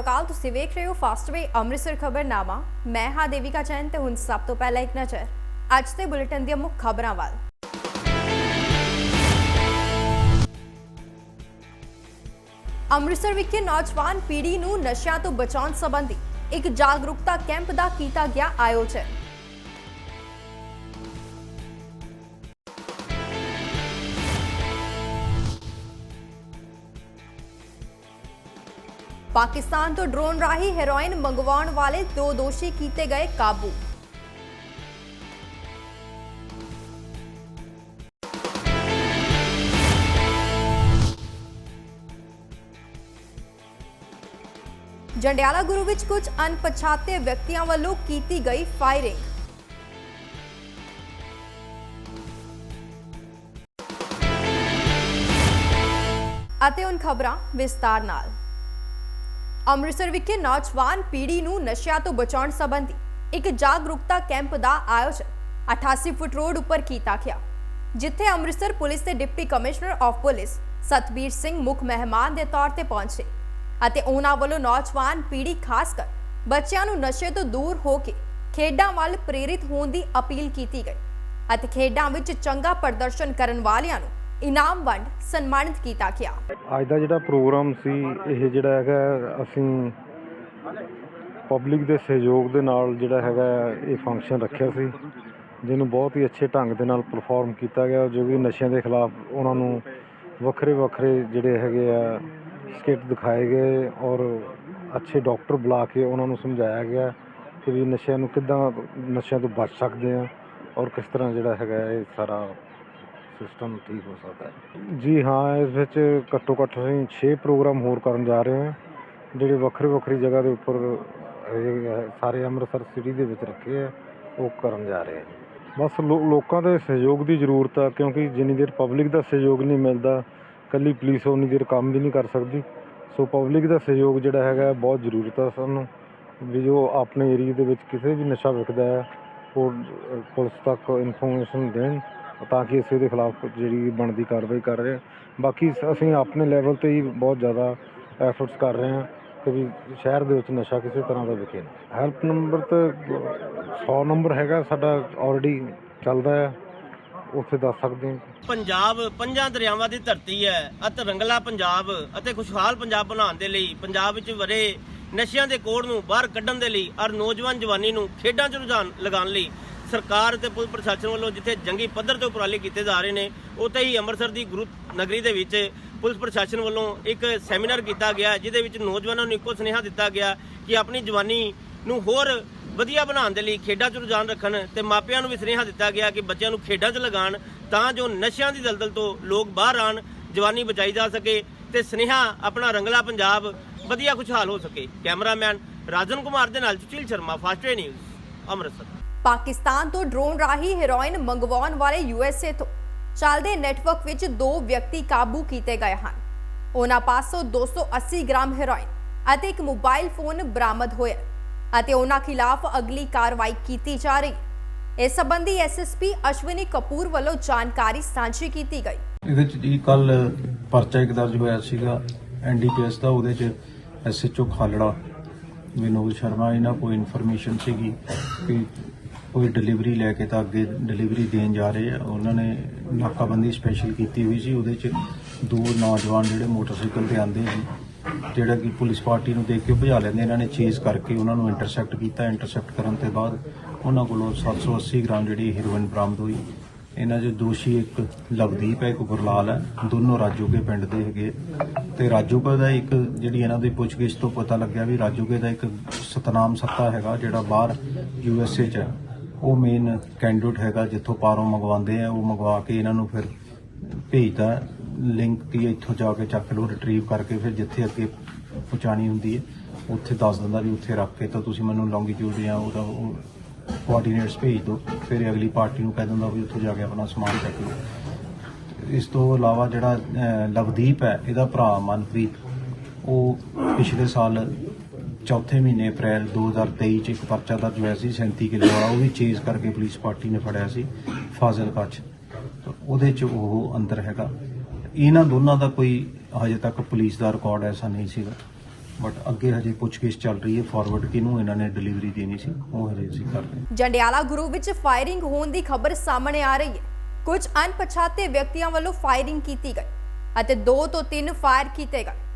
ਸਤਿ ਅਕਾਲ, ਤੁਸੀਂ ਵੇਖ ਰਹੇ ਹੋ ਫਾਸਟਵੇ ਅੰਮ੍ਰਿਤਸਰ ਖਬਰਨਾਮਾ। ਮੈਂ ਹਾਂ ਦੇਵਿਕਾ ਚੈਨ ਤੇ ਹੁਣ ਸਭ ਤੋਂ ਪਹਿਲਾਂ ਇੱਕ ਨਜ਼ਰ, ਅੱਜ ਦੇ ਬੁਲੇਟਿਨ ਦੀਆਂ ਮੁੱਖ ਖਬਰਾਂ ਵੱਲ। ਅੰਮ੍ਰਿਤਸਰ ਵਿਖੇ ਨੌਜਵਾਨ ਪੀੜ੍ਹੀ ਨੂੰ ਨਸ਼ਿਆਂ ਤੋਂ ਬਚਾਉਣ ਸੰਬੰਧੀ ਇੱਕ ਜਾਗਰੂਕਤਾ ਕੈਂਪ ਦਾ ਕੀਤਾ ਗਿਆ ਆਯੋਜਨ। ਪਾਕਿਸਤਾਨ ਤੋਂ ਡਰੋਨ ਰਾਹੀਂ ਹੈਰੋਇਨ ਮੰਗਵਾਉਣ ਵਾਲੇ ਦੋ ਦੋਸ਼ੀ ਕੀਤੇ ਗਏ ਕਾਬੂ। ਜੰਡਿਆਲਾ ਗੁਰੂ ਵਿੱਚ ਕੁਝ ਅਣਪਛਾਤੇ ਵਿਅਕਤੀਆਂ ਵੱਲੋਂ ਕੀਤੀ ਗਈ ਫਾਇਰਿੰਗ। ਅਤੇ ਹੁਣ ਖਬਰਾਂ ਵਿਸਤਾਰ ਨਾਲ। ਅੰਮ੍ਰਿਤਸਰ ਵਿਖੇ ਨੌਜਵਾਨ ਪੀੜ੍ਹੀ ਨੂੰ ਨਸ਼ਿਆਂ ਤੋਂ ਬਚਾਉਣ ਸੰਬੰਧੀ ਇੱਕ ਜਾਗਰੂਕਤਾ ਕੈਂਪ ਦਾ ਆਯੋਜਨ 88 ਫੁੱਟ ਰੋਡ ਉੱਪਰ ਕੀਤਾ ਗਿਆ, ਜਿੱਥੇ ਅੰਮ੍ਰਿਤਸਰ ਪੁਲਿਸ ਦੇ deputy commissioner of police Satbir Singh ਮੁੱਖ ਮਹਿਮਾਨ ਦੇ ਤੌਰ ਤੇ ਪਹੁੰਚੇ ਅਤੇ ਉਹਨਾਂ ਵੱਲੋਂ ਨੌਜਵਾਨ ਪੀੜ੍ਹੀ ਖਾਸ ਕਰ ਬੱਚਿਆਂ ਨੂੰ ਨਸ਼ੇ ਤੋਂ ਦੂਰ ਹੋ ਕੇ ਖੇਡਾਂ ਵੱਲ ਪ੍ਰੇਰਿਤ ਹੋਣ ਦੀ ਅਪੀਲ ਕੀਤੀ ਗਈ ਅਤੇ ਖੇਡਾਂ ਵਿੱਚ ਚੰਗਾ ਪ੍ਰਦਰਸ਼ਨ ਕਰਨ ਵਾਲਿਆਂ ਨੂੰ ਇਨਾਮ ਵੰਡ ਸਨਮਾਨਿਤ ਕੀਤਾ ਗਿਆ। ਅੱਜ ਦਾ ਜਿਹੜਾ ਪ੍ਰੋਗਰਾਮ ਸੀ, ਇਹ ਜਿਹੜਾ ਹੈਗਾ, ਅਸੀਂ ਪਬਲਿਕ ਦੇ ਸਹਿਯੋਗ ਦੇ ਨਾਲ ਜਿਹੜਾ ਹੈਗਾ, ਇਹ ਫੰਕਸ਼ਨ ਰੱਖਿਆ ਸੀ। ਜਿਹਨੂੰ ਬਹੁਤ ਹੀ ਅੱਛੇ ਢੰਗ ਦੇ ਨਾਲ ਪਰਫਾਰਮ ਕੀਤਾ ਗਿਆ, ਜੋ ਕਿ ਨਸ਼ਿਆਂ ਦੇ ਖਿਲਾਫ ਉਹਨਾਂ ਨੂੰ ਵੱਖਰੇ ਵੱਖਰੇ ਜਿਹੜੇ ਹੈਗੇ ਆ ਸਕਿੱਟ ਦਿਖਾਏ ਗਏ ਔਰ ਅੱਛੇ ਡਾਕਟਰ ਬੁਲਾ ਕੇ ਉਹਨਾਂ ਨੂੰ ਸਮਝਾਇਆ ਗਿਆ ਕਿ ਵੀ ਨਸ਼ਿਆਂ ਨੂੰ ਕਿੱਦਾਂ ਨਸ਼ਿਆਂ ਤੋਂ ਬਚ ਸਕਦੇ ਆ ਔਰ ਕਿਸ ਤਰ੍ਹਾਂ ਜਿਹੜਾ ਹੈਗਾ, ਇਹ ਸਾਰਾ ਸਿਸਟਮ ਠੀਕ ਹੋ ਸਕਦਾ ਹੈ। ਜੀ ਹਾਂ, ਇਸ ਵਿੱਚ ਘੱਟੋ ਘੱਟ ਅਸੀਂ 6 ਪ੍ਰੋਗਰਾਮ ਹੋਰ ਕਰਨ ਜਾ ਰਹੇ ਹਾਂ, ਜਿਹੜੇ ਵੱਖਰੇ ਵੱਖਰੀ ਜਗ੍ਹਾ ਦੇ ਉੱਪਰ ਸਾਰੇ ਅੰਮ੍ਰਿਤਸਰ ਸਿਟੀ ਦੇ ਵਿੱਚ ਰੱਖੇ ਆ ਉਹ ਕਰਨ ਜਾ ਰਹੇ ਹਾਂ। ਬਸ ਲੋਕਾਂ ਦੇ ਸਹਿਯੋਗ ਦੀ ਜ਼ਰੂਰਤ ਆ ਕਿਉਂਕਿ ਜਿੰਨੀ ਦੇਰ ਪਬਲਿਕ ਦਾ ਸਹਿਯੋਗ ਨਹੀਂ ਮਿਲਦਾ ਕੱਲੀ ਪੁਲਿਸ ਉਨੀ ਦੇਰ ਕੰਮ ਵੀ ਨਹੀਂ ਕਰ ਸਕਦੀ। ਸੋ ਪਬਲਿਕ ਦਾ ਸਹਿਯੋਗ ਜਿਹੜਾ ਹੈਗਾ, ਬਹੁਤ ਜ਼ਰੂਰਤ ਆ ਸਾਨੂੰ, ਵੀ ਜੋ ਆਪਣੇ ਏਰੀਆ ਦੇ ਵਿੱਚ ਕਿਸੇ ਵੀ ਨਸ਼ਾ ਵਿਕਦਾ ਹੈ, ਉਹ ਪੁਲਿਸ ਤੱਕ ਇਨਫੋਰਮੇਸ਼ਨ ਦੇਣ। ਤਾਂ ਕਿ ਅਸੀਂ ਉਹਦੇ ਖਿਲਾਫ ਜਿਹੜੀ ਬਣਦੀ ਕਾਰਵਾਈ ਕਰ ਰਹੇ ਹਾਂ। ਬਾਕੀ ਅਸੀਂ ਆਪਣੇ ਲੈਵਲ ਤੇ ਹੀ ਬਹੁਤ ਜ਼ਿਆਦਾ ਐਫਰਟਸ ਕਰ ਰਹੇ ਹਾਂ ਕਿ ਵੀ ਸ਼ਹਿਰ ਦੇ ਵਿੱਚ ਨਸ਼ਾ ਕਿਸੇ ਤਰ੍ਹਾਂ ਦਾ ਵਿਕੇ ਨਾ। ਹੈਲਪ ਨੰਬਰ ਤੇ 100 ਨੰਬਰ ਹੈਗਾ, ਸਾਡਾ ਆਲਰੇਡੀ ਚੱਲਦਾ ਹੈ। ਉੱਥੇ ਦੱਸ ਸਕਦੇ ਹਾਂ। ਪੰਜਾਬ ਪੰਜਾਂ ਦਰਿਆਵਾਂ ਦੀ ਧਰਤੀ ਹੈ ਅਤੇ ਰੰਗਲਾ ਪੰਜਾਬ ਅਤੇ ਖੁਸ਼ਹਾਲ ਪੰਜਾਬ ਬਣਾਉਣ ਦੇ ਲਈ ਪੰਜਾਬ ਵਿੱਚ ਵਰੇ ਨਸ਼ਿਆਂ ਦੇ ਕੋੜ ਨੂੰ ਬਾਹਰ ਕੱਢਣ ਦੇ ਲਈ ਔਰ ਨੌਜਵਾਨ ਜਵਾਨੀ ਨੂੰ ਖੇਡਾਂ 'ਚ ਰੁਝਾਨ ਲਗਾਉਣ ਲਈ ਸਰਕਾਰ ਤੇ ਪੁਲਿਸ ਪ੍ਰਸ਼ਾਸਨ ਵੱਲੋਂ ਜਿੱਥੇ ਜੰਗੀ ਪੱਧਰ ਤੇ ਉਪਰਾਲੇ ਕੀਤੇ ਜਾ ਰਹੇ ਨੇ, ਉੱਥੇ ਹੀ ਅੰਮ੍ਰਿਤਸਰ ਦੀ ਗੁਰੂ ਨਗਰੀ ਦੇ ਵਿੱਚ ਪੁਲਿਸ ਪ੍ਰਸ਼ਾਸਨ ਵੱਲੋਂ ਇੱਕ ਸੈਮੀਨਾਰ ਕੀਤਾ ਗਿਆ, ਜਿਹਦੇ ਵਿੱਚ ਨੌਜਵਾਨਾਂ ਨੂੰ ਇੱਕੋ ਸੁਨੇਹਾ ਦਿੱਤਾ ਗਿਆ ਕਿ ਆਪਣੀ ਜਵਾਨੀ ਨੂੰ ਹੋਰ ਵਧੀਆ ਬਣਾਉਣ ਦੇ ਲਈ ਖੇਡਾਂ 'ਚ ਰੁਝਾਨ ਰੱਖਣ ਤੇ ਮਾਪਿਆਂ ਨੂੰ ਵੀ ਸੁਨੇਹਾ ਦਿੱਤਾ ਗਿਆ ਕਿ ਬੱਚਿਆਂ ਨੂੰ ਖੇਡਾਂ 'ਚ ਲਗਾਉਣ ਤਾਂ ਜੋ ਨਸ਼ਿਆਂ ਦੀ ਦਲਦਲ ਤੋਂ ਲੋਕ ਬਾਹਰ ਆਣ ਜਵਾਨੀ ਬਚਾਈ ਜਾ ਸਕੇ ਤੇ ਸੁਨੇਹਾ ਆਪਣਾ ਰੰਗਲਾ ਪੰਜਾਬ ਵਧੀਆ ਖੁਸ਼ਹਾਲ ਹੋ ਸਕੇ। ਕੈਮਰਾਮੈਨ ਰਾਜਨ ਕੁਮਾਰ ਦੇ ਨਾਲ ਸੁਚੀਲ ਸ਼ਰਮਾ ਫਾਸਟਵੇ ਨਿਊਜ਼, ਅੰਮ੍ਰਿਤਸਰ। ਪਾਕਿਸਤਾਨ ਤੋਂ ਡਰੋਨ ਰਾਹੀਂ ਹੈਰੋਇਨ ਮੰਗਵਾਉਣ ਵਾਲੇ ਯੂਐਸਏ ਤੋਂ ਚੱਲਦੇ ਨੈਟਵਰਕ ਵਿੱਚ ਦੋ ਵਿਅਕਤੀ ਕਾਬੂ ਕੀਤੇ ਗਏ ਹਨ। ਉਹਨਾਂ ਪਾਸੋਂ 280 ਗ੍ਰਾਮ ਹੈਰੋਇਨ ਅਤੇ ਇੱਕ ਮੋਬਾਈਲ ਫੋਨ ਬਰਾਮਦ ਹੋਇਆ ਅਤੇ ਉਹਨਾਂ ਖਿਲਾਫ ਅਗਲੀ ਕਾਰਵਾਈ ਕੀਤੀ ਜਾ ਰਹੀ ਇਸ ਸੰਬੰਧੀ ਐਸਐਸਪੀ ਅਸ਼ਵਨੀ ਕਪੂਰ ਵੱਲੋਂ ਜਾਣਕਾਰੀ ਸਾਂਝੀ ਕੀਤੀ ਗਈ। ਇਹਦੇ ਚ ਜੀ ਕੱਲ ਪਰਚਾ ਇੱਕ ਦਰਜ ਹੋਇਆ ਸੀਗਾ ਐਨਡੀਪੀਐਸ ਦਾ, ਉਹਦੇ ਚ ਐਸਐਚਓ ਖਾਲੜਾ, ਵਿਨੋਦ ਸ਼ਰਮਾ, ਇਹਨਾਂ ਕੋਈ ਇਨਫੋਰਮੇਸ਼ਨ ਸੀਗੀ ਕਿ ਕੋਈ ਡਿਲੀਵਰੀ ਲੈ ਕੇ ਤਾਂ ਅੱਗੇ ਡਿਲੀਵਰੀ ਦੇਣ ਜਾ ਰਹੇ ਆ। ਉਹਨਾਂ ਨੇ ਨਾਕਾਬੰਦੀ ਸਪੈਸ਼ਲ ਕੀਤੀ ਹੋਈ ਸੀ। ਉਹਦੇ ਚ ਦੋ ਨੌਜਵਾਨ ਜਿਹੜੇ ਮੋਟਰਸਾਈਕਲ ਤੇ ਆਂਦੇ ਸੀ, ਜਿਹੜਾ ਕਿ ਪੁਲਿਸ ਪਾਰਟੀ ਨੂੰ ਦੇਖ ਕੇ ਭਜਾ ਲੈਂਦੇ। ਇਹਨਾਂ ਨੇ ਚੇਜ਼ ਕਰਕੇ ਉਹਨਾਂ ਨੂੰ ਇੰਟਰਸੈਪਟ ਕੀਤਾ। ਇੰਟਰਸੈਪਟ ਕਰਨ ਤੋਂ ਬਾਅਦ ਉਹਨਾਂ ਕੋਲੋਂ 780 ਗ੍ਰਾਮ ਜਿਹੜੀ ਹੀਰੋਇਨ ਬਰਾਮਦ ਹੋਈ। ਇਹਨਾਂ 'ਚ ਦੋਸ਼ੀ ਇੱਕ ਲਵਦੀਪ ਹੈ, ਇੱਕ ਗੁਰਲਾਲ ਹੈ। ਦੋਨੋਂ ਰਾਜੋਗੇ ਪਿੰਡ ਦੇ ਹੈਗੇ। ਤੇ ਰਾਜੋਕੇ ਦਾ ਇੱਕ ਜਿਹੜੀ ਇਹਨਾਂ ਦੀ ਪੁੱਛਗਿੱਛ ਤੋਂ ਪਤਾ ਲੱਗਿਆ ਵੀ ਰਾਜੋਗੇ ਦਾ ਇੱਕ ਸਤਨਾਮ ਸੱਤਾ ਹੈਗਾ, ਜਿਹੜਾ ਬਾਹਰ ਯੂਐਸਏ 'ਚ ਹੈ। ਉਹ ਮੇਨ ਕੈਂਡੀਡੇਟ ਹੈਗਾ ਜਿੱਥੋਂ ਪਾਰੋਂ ਮੰਗਵਾਉਂਦੇ ਆ, ਉਹ ਮੰਗਵਾ ਕੇ ਇਹਨਾਂ ਨੂੰ ਫਿਰ ਭੇਜਦਾ ਲਿੰਕ ਕੀ ਇੱਥੋਂ ਜਾ ਕੇ ਚੱਕ ਲਓ ਰਿਟਰੀਵ ਕਰਕੇ ਫਿਰ ਜਿੱਥੇ ਅੱਗੇ ਪਹੁੰਚਾਣੀ ਹੁੰਦੀ ਹੈ, ਉੱਥੇ ਦੱਸ ਦਿੰਦਾ ਵੀ ਉੱਥੇ ਰੱਖ ਕੇ ਤਾਂ ਤੁਸੀਂ ਮੈਨੂੰ ਲੌਂਗੀਟਿਊਡ ਜਾਂ ਉਹਦਾ ਉਹ ਕੋਆਰਡੀਨੇਟਸ ਭੇਜ ਦਿਓ। ਫਿਰ ਅਗਲੀ ਪਾਰਟੀ ਨੂੰ ਕਹਿ ਦਿੰਦਾ ਵੀ ਉੱਥੇ ਜਾ ਕੇ ਆਪਣਾ ਸਮਾਨ ਚੱਕ ਲਓ। ਇਸ ਤੋਂ ਇਲਾਵਾ ਜਿਹੜਾ ਲਵਦੀਪ ਹੈ, ਇਹਦਾ ਭਰਾ ਮਨਪ੍ਰੀਤ, ਉਹ ਪਿਛਲੇ ਸਾਲ ਚੌਥੇ ਮਹੀਨੇ ਅਪ੍ਰੈਲ 2023 ਚ ਇੱਕ ਪਰਚਾ ਦਰਜ ਹੋਇਆ ਸੀ 37 ਕਿਲੋ ਵਾਲਾ ਉਹ ਵੀ ਚੇਜ਼ ਕਰਕੇ ਪੁਲਿਸ ਪਾਰਟੀ ਨੇ ਫੜਿਆ ਸੀ, ਫਾਜ਼ਿਲਕਾ ਚ। ਤਾਂ ਉਹਦੇ ਚ ਉਹ ਅੰਦਰ ਹੈਗਾ। ਇਹਨਾਂ ਦੋਨਾਂ ਦਾ ਕੋਈ ਹਜੇ ਤੱਕ ਪੁਲਿਸ ਦਾ ਰਿਕਾਰਡ ਐਸਾ ਨਹੀਂ ਸੀਗਾ। ਬਟ ਅੱਗੇ ਹਜੇ ਪੁੱਛਗਿੱਛ ਚੱਲ ਰਹੀ ਹੈ ਫਾਰਵਰਡ ਕਿਹਨੂੰ ਇਹਨਾਂ ਨੇ ਡਿਲੀਵਰੀ ਦੇਣੀ ਸੀ, ਉਹ ਹਜੇ ਅਸੀਂ ਕਰ ਰਹੇ ਜੰਡਿਆਲਾ ਗੁਰੂ ਵਿੱਚ ਫਾਇਰਿੰਗ ਹੋਣ ਦੀ ਖਬਰ ਸਾਹਮਣੇ ਆ ਰਹੀ ਹੈ। ਕੁਝ ਅਣਪਛਾਤੇ ਵਿਅਕਤੀਆਂ ਵੱਲੋਂ ਫਾਇਰਿੰਗ ਕੀਤੀ ਗਈ ਅਤੇ 2 ਤੋਂ 3 ਫਾਇਰ ਕੀਤੇ ਗਏ।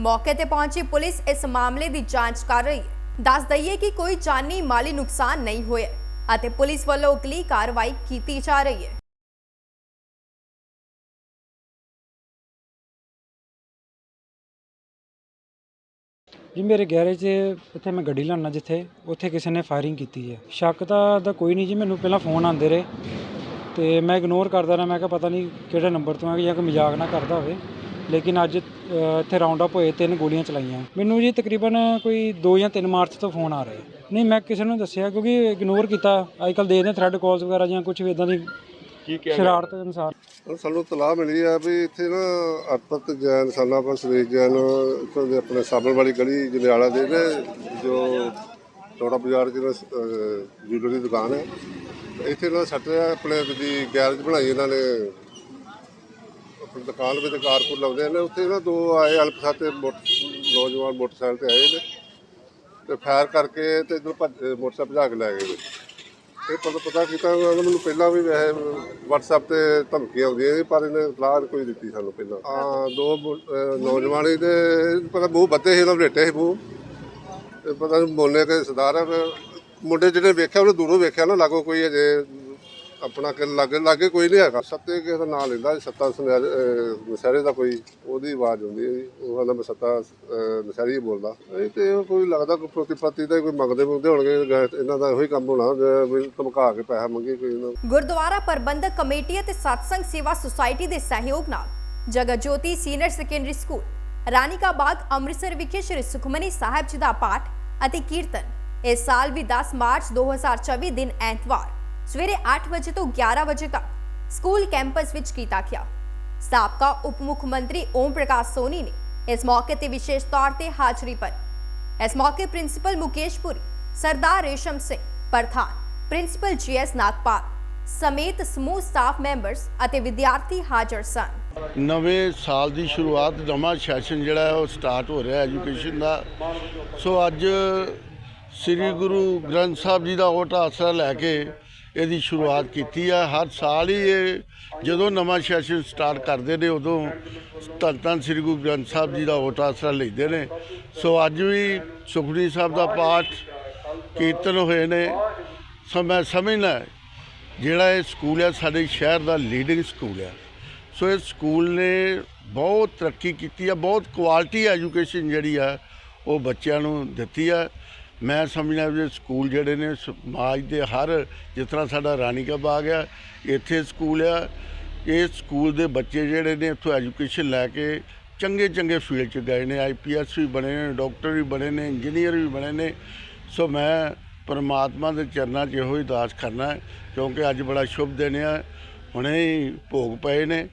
ਮੌਕੇ ਤੇ ਪਹੁੰਚੀ ਪੁਲਿਸ ਇਸ ਮਾਮਲੇ ਦੀ ਜਾਂਚ ਕਰ ਰਹੀ ਹੈ। ਦੱਸ ਦਈਏ ਕਿ ਕੋਈ ਜਾਨੀ ਮਾਲੀ ਨੁਕਸਾਨ ਨਹੀਂ ਹੋਇਆ ਅਤੇ ਪੁਲਿਸ ਵੱਲੋਂ ਅਗਲੀ ਕਾਰਵਾਈ ਕੀਤੀ ਜਾ ਰਹੀ ਹੈ। ਜੀ, ਮੇਰੇ ਗੈਰੇਜ 'ਚ ਇੱਥੇ ਮੈਂ ਗੱਡੀ ਲਾਉਣਾ ਜਿੱਥੇ, ਉੱਥੇ ਕਿਸੇ ਨੇ ਫਾਇਰਿੰਗ ਕੀਤੀ ਹੈ। ਸ਼ੱਕ ਤਾਂ ਦਾ ਕੋਈ ਨਹੀਂ ਜੀ, ਮੈਨੂੰ ਪਹਿਲਾਂ ਫੋਨ ਆਉਂਦੇ ਰਹੇ ਤੇ ਮੈਂ ਇਗਨੋਰ ਕਰਦਾ ਰਿਹਾ, ਮੈਂ ਕਿਹਾ ਪਤਾ ਨਹੀਂ ਕਿਹੜੇ ਨੰਬਰ ਤੋਂ ਹੈ ਜਾਂ ਕੋਈ ਮਜ਼ਾਕ ਨਾ ਕਰਦਾ ਹੋਵੇ। ਲੇਕਿਨ ਅੱਜ ਇੱਥੇ ਰਾਉਂਡ ਅਪ ਹੋਏ ਤਿੰਨ ਗੋਲੀਆਂ ਚਲਾਈਆਂ। ਮੈਨੂੰ ਜੀ ਤਕਰੀਬਨ ਕੋਈ 2 ਜਾਂ 3 ਮਾਰਚ ਤੋਂ ਫੋਨ ਆ ਰਹੇ। ਨਹੀਂ ਮੈਂ ਕਿਸੇ ਨੂੰ ਦੱਸਿਆ ਕਿਉਂਕਿ ਇਗਨੋਰ ਕੀਤਾ। ਅੱਜ ਕੱਲ ਦੇਖਦੇ ਥ੍ਰੈਡ ਕਾਲਸ ਵਗੈਰਾ ਜਾਂ ਕੁਝ ਵੀ ਇਦਾਂ ਦੀ ਸ਼ਰਾਰਤ ਅਨੁਸਾਰ। ਔਰ ਸਾਨੂੰ ਤਲਾਹ ਮਿਲੀ ਆ ਵੀ ਇੱਥੇ ਨਾ ਅਰਪਤ ਜੈਨ ਕੋ ਸੁਰੇਸ਼ ਜੈਨ ਇੱਥੋਂ ਦੇ ਆਪਣੇ ਸਾਬਣ ਵਾਲੀ ਗਲੀ ਜੰਡਿਆਲਾ ਦੇ ਨੇ ਜੋ ਚੌੜਾ ਬਾਜ਼ਾਰ ਚ ਜੂਲਰੀ ਦੀ ਦੁਕਾਨ ਹੈ। ਇੱਥੇ ਨਾ ਸੱਟ ਆਪਣੇ ਦੀ ਗੈਰੇਜ ਬਣਾਈ ਇਹਨਾਂ ਨੇ। ਆਪਣੀ ਦੁਕਾਨ ਵਿੱਚ ਕਾਰਪੂਰ ਲਾਉਂਦੇ ਨੇ, ਉੱਥੇ ਨਾ ਦੋ ਆਏ ਅਲਪਸਾਤੇ ਨੌਜਵਾਨ ਮੋਟਰਸਾਈਕਲ ਤੇ ਆਏ ਨੇ। ਤੇ ਫਾਇਰ ਕਰਕੇ ਤੇ ਇਧਰ ਭੱਜ, ਮੋਟਰਸਾਈਕਲ ਭਜਾ ਕੇ ਲੈ ਗਏ ਨੇ। ਇਹ ਪਤਾ ਪਤਾ ਕੀਤਾ ਉਹਨਾਂ ਨੇ ਮੈਨੂੰ ਪਹਿਲਾਂ ਵੀ ਵੈਸੇ WhatsApp ਤੇ ਧਮਕੀਆਂ ਆਉਂਦੀਆਂ ਸੀ, ਪਰ ਇਹਨੇ ਇਤਲਾਹ ਕੋਈ ਦਿੱਤੀ ਸਾਨੂੰ ਪਹਿਲਾਂ। ਆ ਦੋ ਨੌਜਵਾਨ ਸੀ ਤੇ ਪਤਾ ਮੂੰਹ ਬੱਤੇ ਸੀ ਉਹਨਾਂ ਬਲੇਟੇ ਸੀ ਮੂੰਹ। ਤੇ ਪਤਾ ਨਹੀਂ ਬੋਲਨੇ ਕਿ ਸਰਦਾਰ ਫਿਰ ਮੁੰਡੇ ਜਿਹੜੇ ਵੇਖਿਆ, ਉਹਨੇ ਦੂਰੋਂ ਵੇਖਿਆ ਨਾ, ਲਾਗੋ ਕੋਈ ਅਜੇ ਆਪਣਾ ਕਿ ਲਾਗੇ ਲਾਗੇ ਕੋਈ ਨਹੀਂ ਹੈਗਾ। ਸੱਤੇ ਕਿਸੇ ਦਾ ਨਾਂ ਲੈਂਦਾ, ਸੱਤਾ ਨਸ਼ਹਿਰੇ ਦਾ ਕੋਈ, ਉਹਦੀ ਆਵਾਜ਼ ਆਉਂਦੀ ਹੈ ਜੀ। ਉਹ ਕਹਿੰਦਾ ਮੈਂ ਸੱਤਾ ਨਸ਼ਹਿਰੀ ਹੀ ਬੋਲਦਾ। ਇਹ ਤੇ ਕੋਈ ਲੱਗਦਾ ਕੋਈ ਪ੍ਰਤੀਪਤੀ ਦਾ ਕੋਈ ਮੰਗਦੇ ਮੰਗਦੇ ਹੋਣਗੇ ਇਹਨਾਂ ਦਾ ਇਹੋ ਕੰਮ ਹੋਣਾ ਵੀ ਧਮਕਾ ਕੇ ਪੈਸਾ ਮੰਗੇ ਕੋਈ ਇਹਨਾਂ ਗੁਰਦੁਆਰਾ ਪ੍ਰਬੰਧਕ ਕਮੇਟੀ ਅਤੇ ਸਤਸੰਗ ਸੇਵਾ ਸੁਸਾਇਟੀ ਦੇ ਸਹਿਯੋਗ ਨਾਲ Jagat Jyoti senior secondary school Ranika Bagh Amritsar ਵਿਖੇ ਸ੍ਰੀ ਸੁਖਮਨੀ ਸਾਹਿਬ ਜੀ ਦਾ ਪਾਠ ਅਤੇ ਕੀਰਤਨ ਇਸ ਸਾਲ ਵੀ 10 ਮਾਰਚ 2024 ਦਿਨ ਐਤਵਾਰ। ਸਵੇਰੇ 8 ਵਜੇ ਤੋਂ 11 ਵਜੇ ਤੱਕ ਸਕੂਲ ਕੈਂਪਸ ਵਿੱਚ ਕੀਤਾ ਗਿਆ। ਸਾਬਕਾ ਉਪ ਮੁੱਖ ਮੰਤਰੀ ਓਮ ਪ੍ਰਕਾਸ਼ ਸੋਨੀ ਨੇ ਇਸ ਮੌਕੇ ਤੇ ਵਿਸ਼ੇਸ਼ ਤੌਰ ਤੇ ਹਾਜ਼ਰੀ ਭਰੀ। ਇਸ ਮੌਕੇ ਪ੍ਰਿੰਸੀਪਲ ਮੁਕੇਸ਼ ਪੁਰੀ, ਸਰਦਾਰ ਰੇਸ਼ਮ ਸਿੰਘ ਪ੍ਰਧਾਨ, ਪ੍ਰਿੰਸੀਪਲ ਜੀਐਸ ਨਾਗਪਾਲ ਸਮੇਤ ਸਮੂਹ ਸਟਾਫ ਮੈਂਬਰਸ ਅਤੇ ਵਿਦਿਆਰਥੀ ਹਾਜ਼ਰ ਸਨ। ਨਵੇਂ ਸਾਲ ਦੀ ਸ਼ੁਰੂਆਤ ਨਵਾਂ ਸੈਸ਼ਨ ਜਿਹੜਾ ਉਹ ਸਟਾਰਟ ਹੋ ਰਿਹਾ ਐਜੂਕੇਸ਼ਨ ਦਾ। ਸੋ ਅੱਜ ਸ੍ਰੀ ਗੁਰੂ ਗ੍ਰੰਥ ਸਾਹਿਬ ਜੀ ਦਾ ਓਟ ਆਸਰਾ ਲੈ ਕੇ ਇਹਦੀ ਸ਼ੁਰੂਆਤ ਕੀਤੀ ਆ। ਹਰ ਸਾਲ ਹੀ ਇਹ ਜਦੋਂ ਨਵਾਂ ਸੈਸ਼ਨ ਸਟਾਰਟ ਕਰਦੇ ਨੇ, ਉਦੋਂ ਧੰਨ ਧੰਨ ਸ੍ਰੀ ਗੁਰੂ ਗ੍ਰੰਥ ਸਾਹਿਬ ਜੀ ਦਾ ਓਟ ਆਸਰਾ ਲੈਂਦੇ ਨੇ। ਸੋ ਅੱਜ ਵੀ ਸੁਖਮਨੀ ਸਾਹਿਬ ਦਾ ਪਾਠ ਕੀਰਤਨ ਹੋਏ ਨੇ। ਸੋ ਮੈਂ ਸਮਝਣਾ ਜਿਹੜਾ ਇਹ ਸਕੂਲ ਹੈ ਸਾਡੇ ਸ਼ਹਿਰ ਦਾ ਲੀਡਿੰਗ ਸਕੂਲ ਹੈ ਸੋ ਇਹ ਸਕੂਲ ਨੇ ਬਹੁਤ ਤਰੱਕੀ ਕੀਤੀ ਆ, ਬਹੁਤ ਕੁਆਲਿਟੀ ਐਜੂਕੇਸ਼ਨ ਜਿਹੜੀ ਆ, ਉਹ ਬੱਚਿਆਂ ਨੂੰ ਦਿੱਤੀ ਹੈ ਮੈਂ ਸਮਝਦਾ ਵੀ ਸਕੂਲ ਜਿਹੜੇ ਨੇ ਸਮਾਜ ਦੇ ਹਰ ਜਿਸ ਤਰ੍ਹਾਂ ਸਾਡਾ ਰਾਣੀ ਕਾ ਬਾਗ ਆ, ਇੱਥੇ ਸਕੂਲ ਆ। ਇਹ ਸਕੂਲ ਦੇ ਬੱਚੇ ਜਿਹੜੇ ਨੇ ਇੱਥੋਂ ਐਜੂਕੇਸ਼ਨ ਲੈ ਕੇ ਚੰਗੇ ਚੰਗੇ ਫੀਲਡ 'ਚ ਗਏ ਨੇ। ਆਈਪੀਐਸ ਵੀ ਬਣੇ ਨੇ, ਡਾਕਟਰ ਵੀ ਬਣੇ ਨੇ, ਇੰਜੀਨੀਅਰ ਵੀ ਬਣੇ ਨੇ। ਸੋ ਮੈਂ ਪਰਮਾਤਮਾ ਦੇ ਚਰਨਾਂ 'ਚ ਇਹੋ ਹੀ ਅਰਦਾਸ ਕਰਨਾ, ਕਿਉਂਕਿ ਅੱਜ ਬੜਾ ਸ਼ੁਭ ਦਿਨ ਆ। ਹੁਣੇ ਹੀ ਭੋਗ ਪਏ ਨੇ।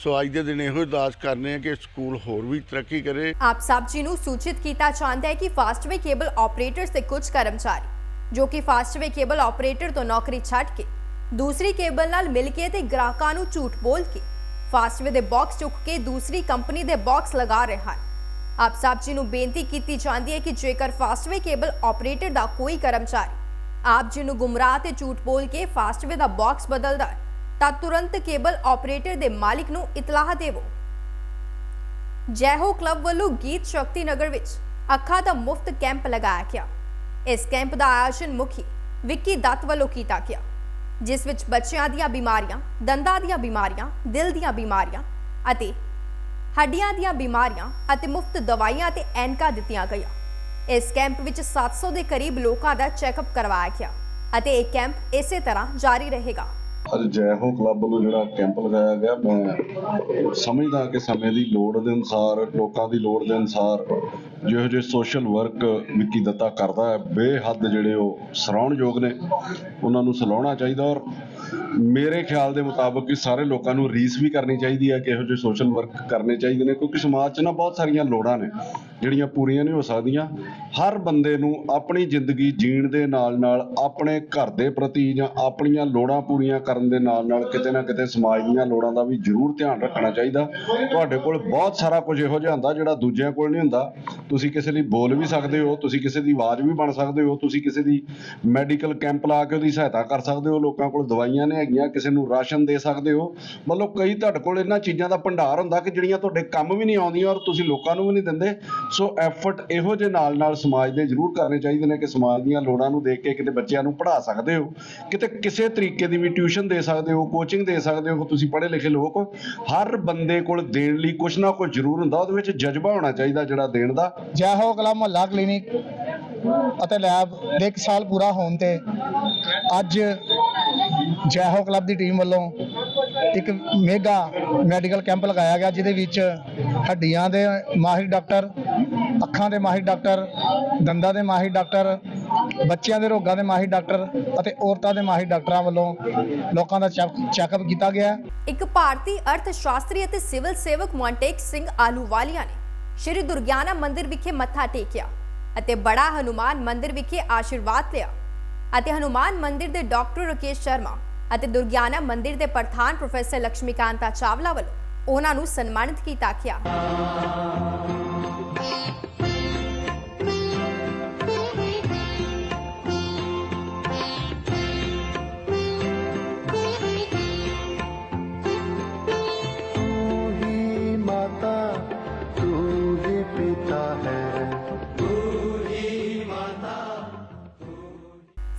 ਸੋ ਅੱਜ ਦੇ ਦਿਨ ਇਹੋ ਅਰਦਾਸ ਕਰਨੇ ਆ ਕਿ ਸਕੂਲ ਹੋਰ ਵੀ ਤਰੱਕੀ ਕਰੇ। ਆਪ ਸਭ ਜੀ ਨੂੰ ਸੂਚਿਤ ਕੀਤਾ ਜਾਂਦਾ ਹੈ ਕਿ ਫਾਸਟਵੇ ਕੇਬਲ ਆਪਰੇਟਰਸ ਦੇ ਕੁਝ ਕਰਮਚਾਰੀ, ਜੋ ਕਿ ਫਾਸਟਵੇ ਕੇਬਲ ਆਪਰੇਟਰ ਤੋਂ ਨੌਕਰੀ ਛੱਡ ਕੇ, ਦੂਸਰੀ ਕੇਬਲ ਨਾਲ ਮਿਲ ਕੇ ਤੇ ਗ੍ਰਾਹਕਾਂ ਨੂੰ ਝੂਠ ਬੋਲ ਕੇ, ਫਾਸਟਵੇ ਦੇ ਬਾਕਸ ਚੁੱਕ ਕੇ ਦੂਸਰੀ ਕੰਪਨੀ ਦੇ ਬਾਕਸ ਲਗਾ ਰਹੇ ਹਨ। ਆਪ ਸਾਹਿਬ ਜੀ ਨੂੰ ਬੇਨਤੀ ਕੀਤੀ ਜਾਂਦੀ ਹੈ ਕਿ ਜੇਕਰ ਫਾਸਟਵੇ ਕੇਬਲ ਆਪਰੇਟਰ ਦਾ ਕੋਈ ਕਰਮਚਾਰੀ, ਆਪ ਜੀ ਨੂੰ ਗੁੰਮਰਾਹ ਤੇ ਝੂਠ ਬੋਲ ਕੇ ਫਾਸਟਵੇ ਦਾ ਬਾਕਸ ਬਦਲਦਾ ਹੈ ਤਾਂ ਤੁਰੰਤ ਕੇਬਲ ਆਪਰੇਟਰ ਦੇ ਮਾਲਿਕ ਨੂੰ ਇਤਲਾਹ ਦੇਵੋ। ਜੈਹੋ ਕਲੱਬ ਵੱਲੋਂ ਗੀਤ ਸ਼ਕਤੀ ਨਗਰ ਵਿੱਚ ਅੱਖਾਂ ਦਾ ਮੁਫਤ ਕੈਂਪ ਲਗਾਇਆ ਗਿਆ। ਇਸ ਕੈਂਪ ਦਾ ਆਯੋਜਨ ਮੁਖੀ ਵਿੱਕੀ ਦੱਤ ਵੱਲੋਂ ਕੀਤਾ ਗਿਆ, ਜਿਸ ਵਿੱਚ ਬੱਚਿਆਂ ਦੀਆਂ ਬਿਮਾਰੀਆਂ, ਦੰਦਾਂ ਦੀਆਂ ਬਿਮਾਰੀਆਂ, ਦਿਲ ਦੀਆਂ ਬਿਮਾਰੀਆਂ ਅਤੇ ਹੱਡੀਆਂ ਦੀਆਂ ਬਿਮਾਰੀਆਂ ਅਤੇ ਮੁਫਤ ਦਵਾਈਆਂ ਤੇ ਐਨਕਾਂ ਦਿੱਤੀਆਂ ਗਈਆਂ। ਇਸ ਕੈਂਪ ਵਿੱਚ 700 ਦੇ ਕਰੀਬ ਲੋਕਾਂ ਦਾ ਚੈੱਕਅਪ ਕਰਵਾਇਆ ਗਿਆ ਅਤੇ ਇਹ ਕੈਂਪ ਇਸੇ ਤਰ੍ਹਾਂ ਜਾਰੀ ਰਹੇਗਾ। ਅੱਜ ਜੈ ਹੋ ਕਲੱਬ ਵੱਲੋਂ ਜਿਹੜਾ ਕੈਂਪ ਲਗਾਇਆ ਗਿਆ, ਮੈਂ ਸਮਝਦਾ ਕਿ ਸਮੇਂ ਦੀ ਲੋੜ ਦੇ ਅਨੁਸਾਰ, ਲੋਕਾਂ ਦੀ ਲੋੜ ਦੇ ਅਨੁਸਾਰ ਜਿਹੋ ਜਿਹੇ ਸੋਸ਼ਲ ਵਰਕ ਵਿੱਕੀ ਦਿੱਤਾ ਕਰਦਾ ਹੈ, ਬੇਹੱਦ ਜਿਹੜੇ ਉਹ ਸਰਾਉਣਯੋਗ ਨੇ, ਉਹਨਾਂ ਨੂੰ ਸਲਾਉਣਾ ਚਾਹੀਦਾ ਔਰ ਮੇਰੇ ਖਿਆਲ ਦੇ ਮੁਤਾਬਕ ਕਿ ਸਾਰੇ ਲੋਕਾਂ ਨੂੰ ਰੀਸ ਵੀ ਕਰਨੀ ਚਾਹੀਦੀ ਹੈ ਕਿ ਇਹੋ ਜਿਹੇ ਸੋਸ਼ਲ ਵਰਕ ਕਰਨੇ ਚਾਹੀਦੇ ਨੇ, ਕਿਉਂਕਿ ਸਮਾਜ 'ਚ ਨਾ ਬਹੁਤ ਸਾਰੀਆਂ ਲੋੜਾਂ ਨੇ, ਜਿਹੜੀਆਂ ਪੂਰੀਆਂ ਨਹੀਂ ਹੋ ਸਕਦੀਆਂ। ਹਰ ਬੰਦੇ ਨੂੰ ਆਪਣੀ ਜ਼ਿੰਦਗੀ ਜੀਣ ਦੇ ਨਾਲ ਨਾਲ ਆਪਣੇ ਘਰ ਦੇ ਪ੍ਰਤੀ ਜਾਂ ਆਪਣੀਆਂ ਲੋੜਾਂ ਪੂਰੀਆਂ ਕਰਨ ਦੇ ਨਾਲ ਨਾਲ ਕਿਤੇ ਨਾ ਕਿਤੇ ਸਮਾਜ ਦੀਆਂ ਲੋੜਾਂ ਦਾ ਵੀ ਜ਼ਰੂਰ ਧਿਆਨ ਰੱਖਣਾ ਚਾਹੀਦਾ। ਤੁਹਾਡੇ ਕੋਲ ਬਹੁਤ ਸਾਰਾ ਕੁਝ ਇਹੋ ਜਿਹਾ ਹੁੰਦਾ ਜਿਹੜਾ ਦੂਜਿਆਂ ਕੋਲ ਨਹੀਂ ਹੁੰਦਾ। ਤੁਸੀਂ ਕਿਸੇ ਲਈ ਬੋਲ ਵੀ ਸਕਦੇ ਹੋ, ਤੁਸੀਂ ਕਿਸੇ ਦੀ ਆਵਾਜ਼ ਵੀ ਬਣ ਸਕਦੇ ਹੋ, ਤੁਸੀਂ ਕਿਸੇ ਦੀ ਮੈਡੀਕਲ ਕੈਂਪ ਲਾ ਕੇ ਉਹਦੀ ਸਹਾਇਤਾ ਕਰ ਸਕਦੇ ਹੋ, ਲੋਕਾਂ ਕੋਲ ਦਵਾਈਆਂ ਨੇ ਹੈਗੀਆਂ, ਕਿਸੇ ਨੂੰ ਰਾਸ਼ਨ ਦੇ ਸਕਦੇ ਹੋ। ਮਤਲਬ ਕਈ ਤੁਹਾਡੇ ਕੋਲ ਇਹਨਾਂ ਚੀਜ਼ਾਂ ਦਾ ਭੰਡਾਰ ਹੁੰਦਾ ਕਿ ਜਿਹੜੀਆਂ ਤੁਹਾਡੇ ਕੰਮ ਵੀ ਨਹੀਂ ਆਉਂਦੀਆਂ ਔਰ ਤੁਸੀਂ ਲੋਕਾਂ ਨੂੰ ਵੀ ਨਹੀਂ ਦਿੰਦੇ। ਸੋ ਐਫਰਟ ਇਹੋ ਜਿਹੇ ਨਾਲ ਨਾਲ ਸਮਾਜ ਦੇ ਜ਼ਰੂਰ ਕਰਨੇ ਚਾਹੀਦੇ ਨੇ ਕਿ ਸਮਾਜ ਦੀਆਂ ਲੋੜਾਂ ਨੂੰ ਦੇਖ ਕੇ ਕਿਤੇ ਬੱਚਿਆਂ ਨੂੰ ਪੜ੍ਹਾ ਸਕਦੇ ਹੋ। ਕਿਤੇ ਕਿਸੇ ਤਰੀਕੇ ਦੀ ਵੀ ਟਿਊਸ਼ਨ ਦੇ ਸਕਦੇ ਹੋ ਕੋਚਿੰਗ ਦੇ ਸਕਦੇ ਹੋ, ਤੁਸੀਂ ਪੜ੍ਹੇ ਲਿਖੇ ਲੋਕ ਹਰ ਬੰਦੇ ਕੋਲ ਦੇਣ ਲਈ ਕੁਝ ਨਾ ਕੁਝ ਜ਼ਰੂਰ ਹੁੰਦਾ, ਉਹਦੇ ਵਿੱਚ ਜਜ਼ਬਾ ਹੋਣਾ ਚਾਹੀਦਾ ਜਿਹੜਾ ਦੇਣ ਦਾ। ਜੈ ਹੋ ਕਲਾ ਮੁਹੱਲਾ ਕਲੀਨਿਕ ਅਤੇ ਲੈਬ ਦੇ ਇੱਕ ਸਾਲ ਪੂਰਾ ਹੋਣ ਤੇ ਅੱਜ ਜੈ ਹੋ ਕਲੱਬ ਦੀ ਟੀਮ ਵੱਲੋਂ ਇੱਕ ਮੇਗਾ ਮੈਡੀਕਲ ਕੈਂਪ ਲਗਾਇਆ ਗਿਆ, ਜਿਹਦੇ ਵਿੱਚ ਹੱਡੀਆਂ ਦੇ ਮਾਹਿਰ ਡਾਕਟਰ, ਅੱਖਾਂ ਦੇ ਮਾਹਿਰ ਡਾਕਟਰ, ਦੰਦਾਂ ਦੇ ਮਾਹਿਰ ਡਾਕਟਰ, ਬੱਚਿਆਂ ਦੇ ਰੋਗਾਂ ਦੇ ਮਾਹਿਰ ਡਾਕਟਰ ਅਤੇ ਔਰਤਾਂ ਦੇ ਮਾਹਿਰ ਡਾਕਟਰਾਂ ਵੱਲੋਂ ਲੋਕਾਂ ਦਾ ਚੈੱਕਅਪ ਕੀਤਾ ਗਿਆ। ਇੱਕ ਭਾਰਤੀ ਅਰਥ ਸ਼ਾਸਤਰੀ ਅਤੇ ਸਿਵਲ ਸੇਵਕ ਮੌਂਟੇਕ ਸਿੰਘ ਆਲੂਵਾਲੀਆ ਨੇ ਸ਼੍ਰੀ ਦੁਰਗਿਆਨਾ ਮੰਦਿਰ ਵਿਖੇ ਮੱਥਾ ਟੇਕਿਆ ਅਤੇ ਬੜਾ ਹਨੂਮਾਨ ਮੰਦਿਰ ਵਿਖੇ ਆਸ਼ੀਰਵਾਦ ਲਿਆ। ਅਤੇ ਹਨੂਮਾਨ ਮੰਦਿਰ ਦੇ ਡਾਕਟਰ ਰਕੇਸ਼ ਸ਼ਰਮਾ ਅਤੇ ਦੁਰਗਿਆਨਾ ਮੰਦਿਰ ਦੇ ਪ੍ਰਧਾਨ ਪ੍ਰੋਫੈਸਰ ਲక్ష్ਮੀਕਾਂਤਾ ਚਾਵਲਾ ਵੱਲੋਂ ਉਹਨਾਂ ਨੂੰ ਸਨਮਾਨਿਤ ਕੀਤਾ ਗਿਆ।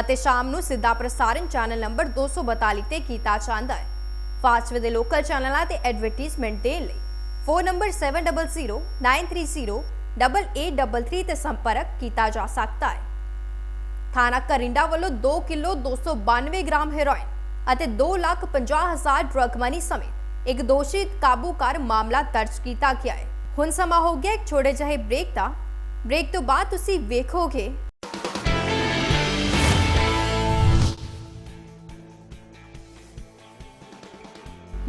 ਅਤੇ ਸ਼ਾਮ ਨੂੰ ਸਿੱਧਾ ਪ੍ਰਸਾਰਣ ਚੈਨਲ ਨੰਬਰ 242 ਤੇ ਕੀਤਾ ਜਾਂਦਾ ਹੈ। ਫਾਸਟਵੇ ਦੇ ਲੋਕਲ ਚੈਨਲਾਂ ਤੇ ਐਡਵਰਟਾਈਜ਼ਮੈਂਟ ਦੇਣ ਲਈ ਫੋਨ ਨੰਬਰ 700933 ਤੇ ਸੰਪਰਕ ਕੀਤਾ ਜਾ ਸਕਦਾ ਹੈ। ਥਾਣਾ ਕਰਿੰਡਾ ਵੱਲੋਂ 2 ਕਿਲੋ 292 ਗ੍ਰਾਮ ਹੈਰੋਇਨ ਅਤੇ 2,50,000 ਡਰਗ ਮਨੀ ਸਮੇਤ ਇੱਕ ਦੋਸ਼ੀ ਕਾਬੂ ਕਰ ਮਾਮਲਾ ਦਰਜ ਕੀਤਾ ਗਿਆ ਹੈ। ਹੁਣ ਸਮਾਂ ਹੋ ਗਿਆ ਇੱਕ ਛੋਟੇ ਜਿਹੇ ਬ੍ਰੇਕ ਦਾ। ਬ੍ਰੇਕ ਤੋਂ ਬਾਅਦ ਤੁਸੀਂ ਵੇਖੋਗੇ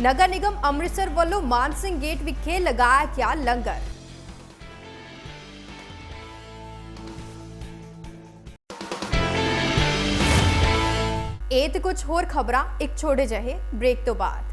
ਨਗਰ ਨਿਗਮ ਅੰਮ੍ਰਿਤਸਰ ਵੱਲੋਂ ਮਾਨ ਸਿੰਘ ਗੇਟ ਵਿਖੇ ਲਗਾਇਆ ਗਿਆ ਲੰਗਰ ਇਹ ਤੇ ਕੁਝ ਹੋਰ ਖਬਰਾਂ ਇੱਕ ਛੋਟੇ ਜਿਹੇ ਬ੍ਰੇਕ ਤੋਂ ਬਾਅਦ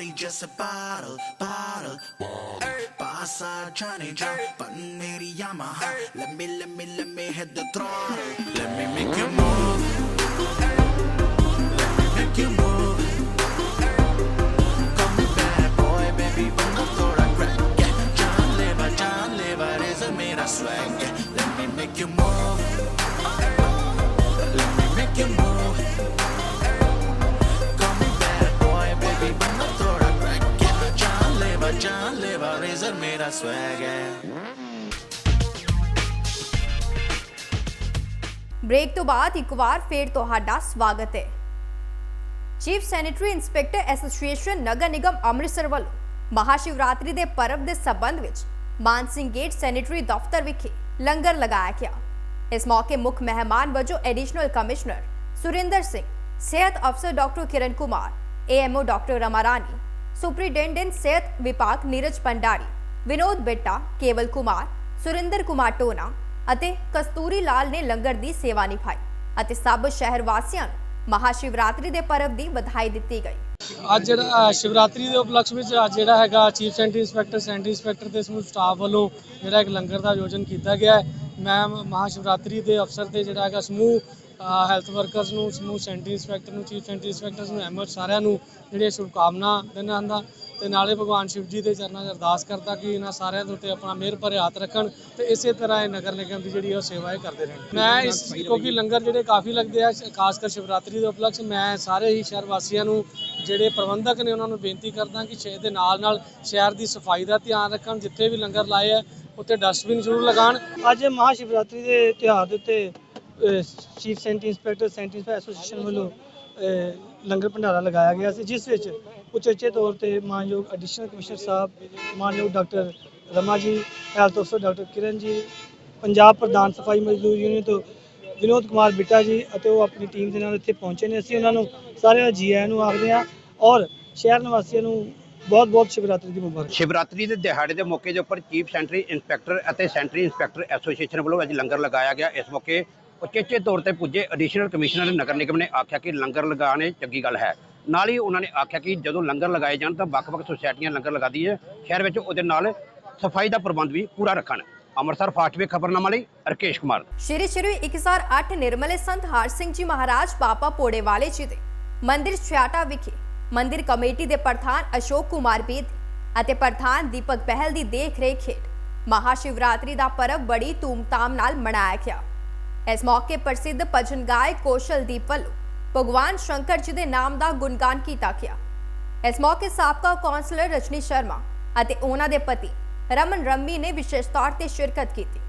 body just a bottle, bottle. Pasa Johnny John, Panini Yamaha. Let me, let me, let me hit the throttle. Let me make you move. Let me make you move. Call me bad boy, baby, vamos por acá. Yeah, John Lever, John Lever is a mira swag. Yeah, let me make you move. Let me make you move. bad boy, baby, बनना थोड़ा crack yeah. जानलेवा जानलेवा razor मेरा swag, yeah. Break ਤੋਂ ਬਾਅਦ ਇੱਕ ਵਾਰ ਫੇਰ ਤੁਹਾਡਾ ਸਵਾਗਤ ਹੈ ਚੀਫ ਸੈਨੇਟਰੀ ਇੰਸਪੈਕਟਰ ਐਸੋਸੀਏਸ਼ਨ ਨਗਰ ਨਿਗਮ ਅੰਮ੍ਰਿਤਸਰ ਵੱਲੋਂ ਮਹਾਸ਼ਿਵਰਾਤਰੀ ਦੇ ਪਰਵ ਦੇ ਸਬੰਧ ਵਿੱਚ ਮਾਨ ਸਿੰਘ ਗੇਟ ਸੈਨੇਟਰੀ ਦਫ਼ਤਰ ਵਿਖੇ ਲੰਗਰ ਲਗਾਇਆ ਗਿਆ ਇਸ ਮੌਕੇ ਮੁੱਖ ਮਹਿਮਾਨ ਵਜੋਂ ਐਡੀਸ਼ਨਲ ਕਮਿਸ਼ਨਰ ਸੁਰਿੰਦਰ ਸਿੰਘ ਸਿਹਤ ਅਫਸਰ doctor Kiran Kumar AMO doctor Rama Rani superintendent ਸਿਹਤ ਵਿਭਾਗ ਨੀਰਜ ਪੰਡਾਰੀ ਵਿਨੋਦ ਬਿੱਟਾ ਕੇਵਲ ਕੁਮਾਰ ਕੁਮਾਰ ਟੋਨਾ ਅਤੇ ਕਸਤੂਰੀ ਲਾਲ ਨੇ ਲੰਗਰ ਦੀ ਸੇਵਾ ਨਿਭਾਈ ਅਤੇ ਸਭ ਸ਼ਹਿਰ ਵਾਸੀਆਂ ਨੂੰ ਮਹਾਸ਼ਿਵਰਾਤਰੀ ਦੇ ਪਰਵ ਦੀ ਵਧਾਈ ਦਿੱਤੀ ਗਈ ਅੱਜ ਜਿਹੜਾ ਸ਼ਿਵਰਾਤਰੀ ਦੇ ਉਪਲਕਸ਼ ਵਿੱਚ ਅੱਜ ਜਿਹੜਾ ਹੈਗਾ chief sanitary inspector sanitary inspector ਤੇ ਸਮੂਹ ਸਟਾਫ ਵੱਲੋਂ ਜਿਹੜਾ ਇੱਕ ਲੰਗਰ ਦਾ ਆਯੋਜਨ ਕੀਤਾ ਗਿਆ ਹੈ ਮੈਂ ਮਹਾਸ਼ਿਵਰਾਤਰੀ ਦੇ ਅਵਸਰ ਤੇ ਜਿਹੜਾ ਹੈਗਾ ਸਮੂਹ ਹੈਲਥ ਵਰਕਰਸ ਨੂੰ ਸਮੂਹ ਸੈਂਟਰੀ ਇੰਸਪੈਕਟਰ ਨੂੰ ਚੀਫ ਸੈਂਟਰੀ ਇੰਸਪੈਕਟਰਸ ਨੂੰ ਐਮਐਚ ਸਾਰਿਆਂ ਨੂੰ ਜਿਹੜੀਆਂ ਸ਼ੁਭਕਾਮਨਾ ਦਿੰਦਾ ਹਾਂ ਤੇ ਨਾਲੇ ਭਗਵਾਨ ਸ਼ਿਵ ਜੀ ਦੇ ਚਰਨਾਂ 'ਚ ਅਰਦਾਸ ਕਰਦਾ ਕਿ ਇਹਨਾਂ ਸਾਰਿਆਂ ਦੇ ਉੱਤੇ ਆਪਣਾ ਮਿਹਰ ਭਰੇ ਹੱਥ ਰੱਖਣ ਤੇ ਇਸੇ ਤਰ੍ਹਾਂ ਇਹ ਨਗਰ ਨਿਗਮ ਦੀ ਜਿਹੜੀ ਉਹ ਸੇਵਾ ਇਹ ਕਰਦੇ ਰਹਿਣ। ਮੈਂ ਇਸ ਕਿਉਂਕਿ ਲੰਗਰ ਜਿਹੜੇ ਕਾਫੀ ਲੱਗਦੇ ਆ, ਖਾਸ ਕਰ ਸ਼ਿਵਰਾਤਰੀ ਦੇ ਉਪਲਕਸ਼, ਮੈਂ ਸਾਰੇ ਹੀ ਸ਼ਹਿਰ ਵਾਸੀਆਂ ਨੂੰ, ਜਿਹੜੇ ਪ੍ਰਬੰਧਕ ਨੇ ਉਹਨਾਂ ਨੂੰ ਬੇਨਤੀ ਕਰਦਾ ਕਿ ਸ਼ਹਿਰ ਦੇ ਨਾਲ ਨਾਲ ਸ਼ਹਿਰ ਦੀ ਸਫ਼ਾਈ ਦਾ ਧਿਆਨ ਰੱਖਣ, ਜਿੱਥੇ ਵੀ ਲੰਗਰ ਲਾਏ ਆ, ਉੱਥੇ ਡਸਟਬਿਨ ਜ਼ਰੂਰ ਲਗਾਉਣ। ਅੱਜ ਮਹਾਸ਼ਿਵਰਾਤਰੀ ਦੇ ਤਿਉਹਾਰ ਦੇ ਉੱਤੇ chief sanitary inspector sanitary inspector association ਵੱਲੋਂ ਲੰਗਰ ਭੰਡਾਰਾ ਲਗਾਇਆ ਗਿਆ ਸੀ, ਜਿਸ ਵਿੱਚ ਉਚੇਚੇ ਤੌਰ ਤੇ ਮਾਨਯੋਗ ਐਡੀਸ਼ਨਲ ਕਮਿਸ਼ਨਰ ਸਾਹਿਬ, ਮਾਨਯੋਗ ਡਾਕਟਰ ਰਮਾ ਜੀ ਹੈਲਥ ਅਫਸਰ ਡਾਕਟਰ ਕਿਰਨ ਜੀ, ਪੰਜਾਬ ਪ੍ਰਧਾਨ ਸਫ਼ਾਈ ਮਜ਼ਦੂਰ ਯੂਨੀਅਨ ਤੋਂ ਵਿਨੋਦ ਕੁਮਾਰ ਬਿੱਟਾ ਜੀ ਅਤੇ ਉਹ ਆਪਣੀ ਟੀਮ ਦੇ ਨਾਲ ਇੱਥੇ ਪਹੁੰਚੇ ਨੇ। ਅਸੀਂ ਉਹਨਾਂ ਨੂੰ ਸਾਰਿਆਂ ਦਾ ਜੀ ਆਇਆਂ ਨੂੰ ਆਖਦੇ ਹਾਂ ਔਰ ਸ਼ਹਿਰ ਨਿਵਾਸੀਆਂ ਨੂੰ ਬਹੁਤ ਬਹੁਤ ਸ਼ਿਵਰਾਤਰੀ ਦੀ ਮੁਬਾਰਕ। ਸ਼ਿਵਰਾਤਰੀ ਦੇ ਦਿਹਾੜੇ ਦੇ ਮੌਕੇ ਦੇ ਉੱਪਰ ਚੀਫ ਸੈਂਟਰੀ ਇੰਸਪੈਕਟਰ ਅਤੇ ਸੈਂਟਰੀ ਇੰਸਪੈਕਟਰ ਐਸੋਸੀਏਸ਼ਨ ਵੱਲੋਂ ਅੱਜ ਲੰਗਰ ਲਗਾਇਆ ਗਿਆ। ਇਸ ਮੌਕੇ ਉਚੇਚੇ ਤੌਰ ਤੇ ਪੁੱਜੇ ਐਡੀਸ਼ਨਲ ਕਮਿਸ਼ਨਰ ਨਗਰ ਨਿਗਮ ਨੇ ਆਖਿਆ ਕਿ ਲੰਗਰ ਲਗਾਉਣੇ ਚੰਗੀ ਗੱਲ ਹੈ। ਨਾਲ ਹੀ ਉਹਨਾਂ ਨੇ ਆਖਿਆ ਕਿ ਜਦੋਂ ਲੰਗਰ ਲਗਾਏ ਜਾਣ ਤਾਂ ਵੱਖ-ਵੱਖ ਸੁਸਾਇਟੀਆਂ ਲੰਗਰ ਲਗਾਦੀ ਹੈ ਸ਼ਹਿਰ ਵਿੱਚ ਉਹਦੇ ਨਾਲ ਸਫ਼ਾਈ ਦਾ ਪ੍ਰਬੰਧ ਵੀ ਪੂਰਾ ਰੱਖਣ। ਅੰਮ੍ਰਿਤਸਰ ਫਾਸਟਵੇ ਖਬਰਨਾਮਾ ਲਈ ਰਕੇਸ਼ ਕੁਮਾਰ। ਸ਼੍ਰੀ ਸ਼੍ਰੀ 1008 ਨਿਰਮਲੇ ਸੰਤ ਹਰ ਸਿੰਘ ਜੀ ਮਹਾਰਾਜ ਬਾਪਾ ਪੋੜੇ ਵਾਲੇ ਜੀ ਦੇ ਮੰਦਿਰ ਛਿਆਟਾ ਵਿਖੇ ਮੰਦਿਰ ਕਮੇਟੀ ਦੇ ਪ੍ਰਧਾਨ ਅਸ਼ੋਕ ਕੁਮਾਰ ਬੇਦ ਅਤੇ ਪ੍ਰਧਾਨ ਦੀਪਕ ਬਹਿਲ ਦੀ ਦੇਖ ਰੇਖ ਹੇਠ ਮਹਾਸ਼ਿਵਰਾਤਰੀ ਦਾ ਪਰਬ ਬੜੀ ਧੂਮਧਾਮ ਨਾਲ ਮਨਾਇਆ ਗਿਆ। ਇਸ ਮੌਕੇ ਪ੍ਰਸਿੱਧ ਭਜਨ ਗਾਇਕ ਕੌਸ਼ਲਦੀਪ ਵੱਲੋਂ ਭਗਵਾਨ ਸ਼ੰਕਰ ਜੀ ਦੇ ਨਾਮ ਦਾ ਗੁਣਗਾਨ ਕੀਤਾ ਗਿਆ। ਇਸ ਮੌਕੇ ਸਾਬਕਾ ਕੌਂਸਲਰ ਰਜਨੀ ਸ਼ਰਮਾ ਅਤੇ ਉਹਨਾਂ ਦੇ ਪਤੀ ਰਮਨ ਰੰਮੀ ਨੇ ਵਿਸ਼ੇਸ਼ ਤੌਰ ਤੇ ਸ਼ਿਰਕਤ ਕੀਤੀ।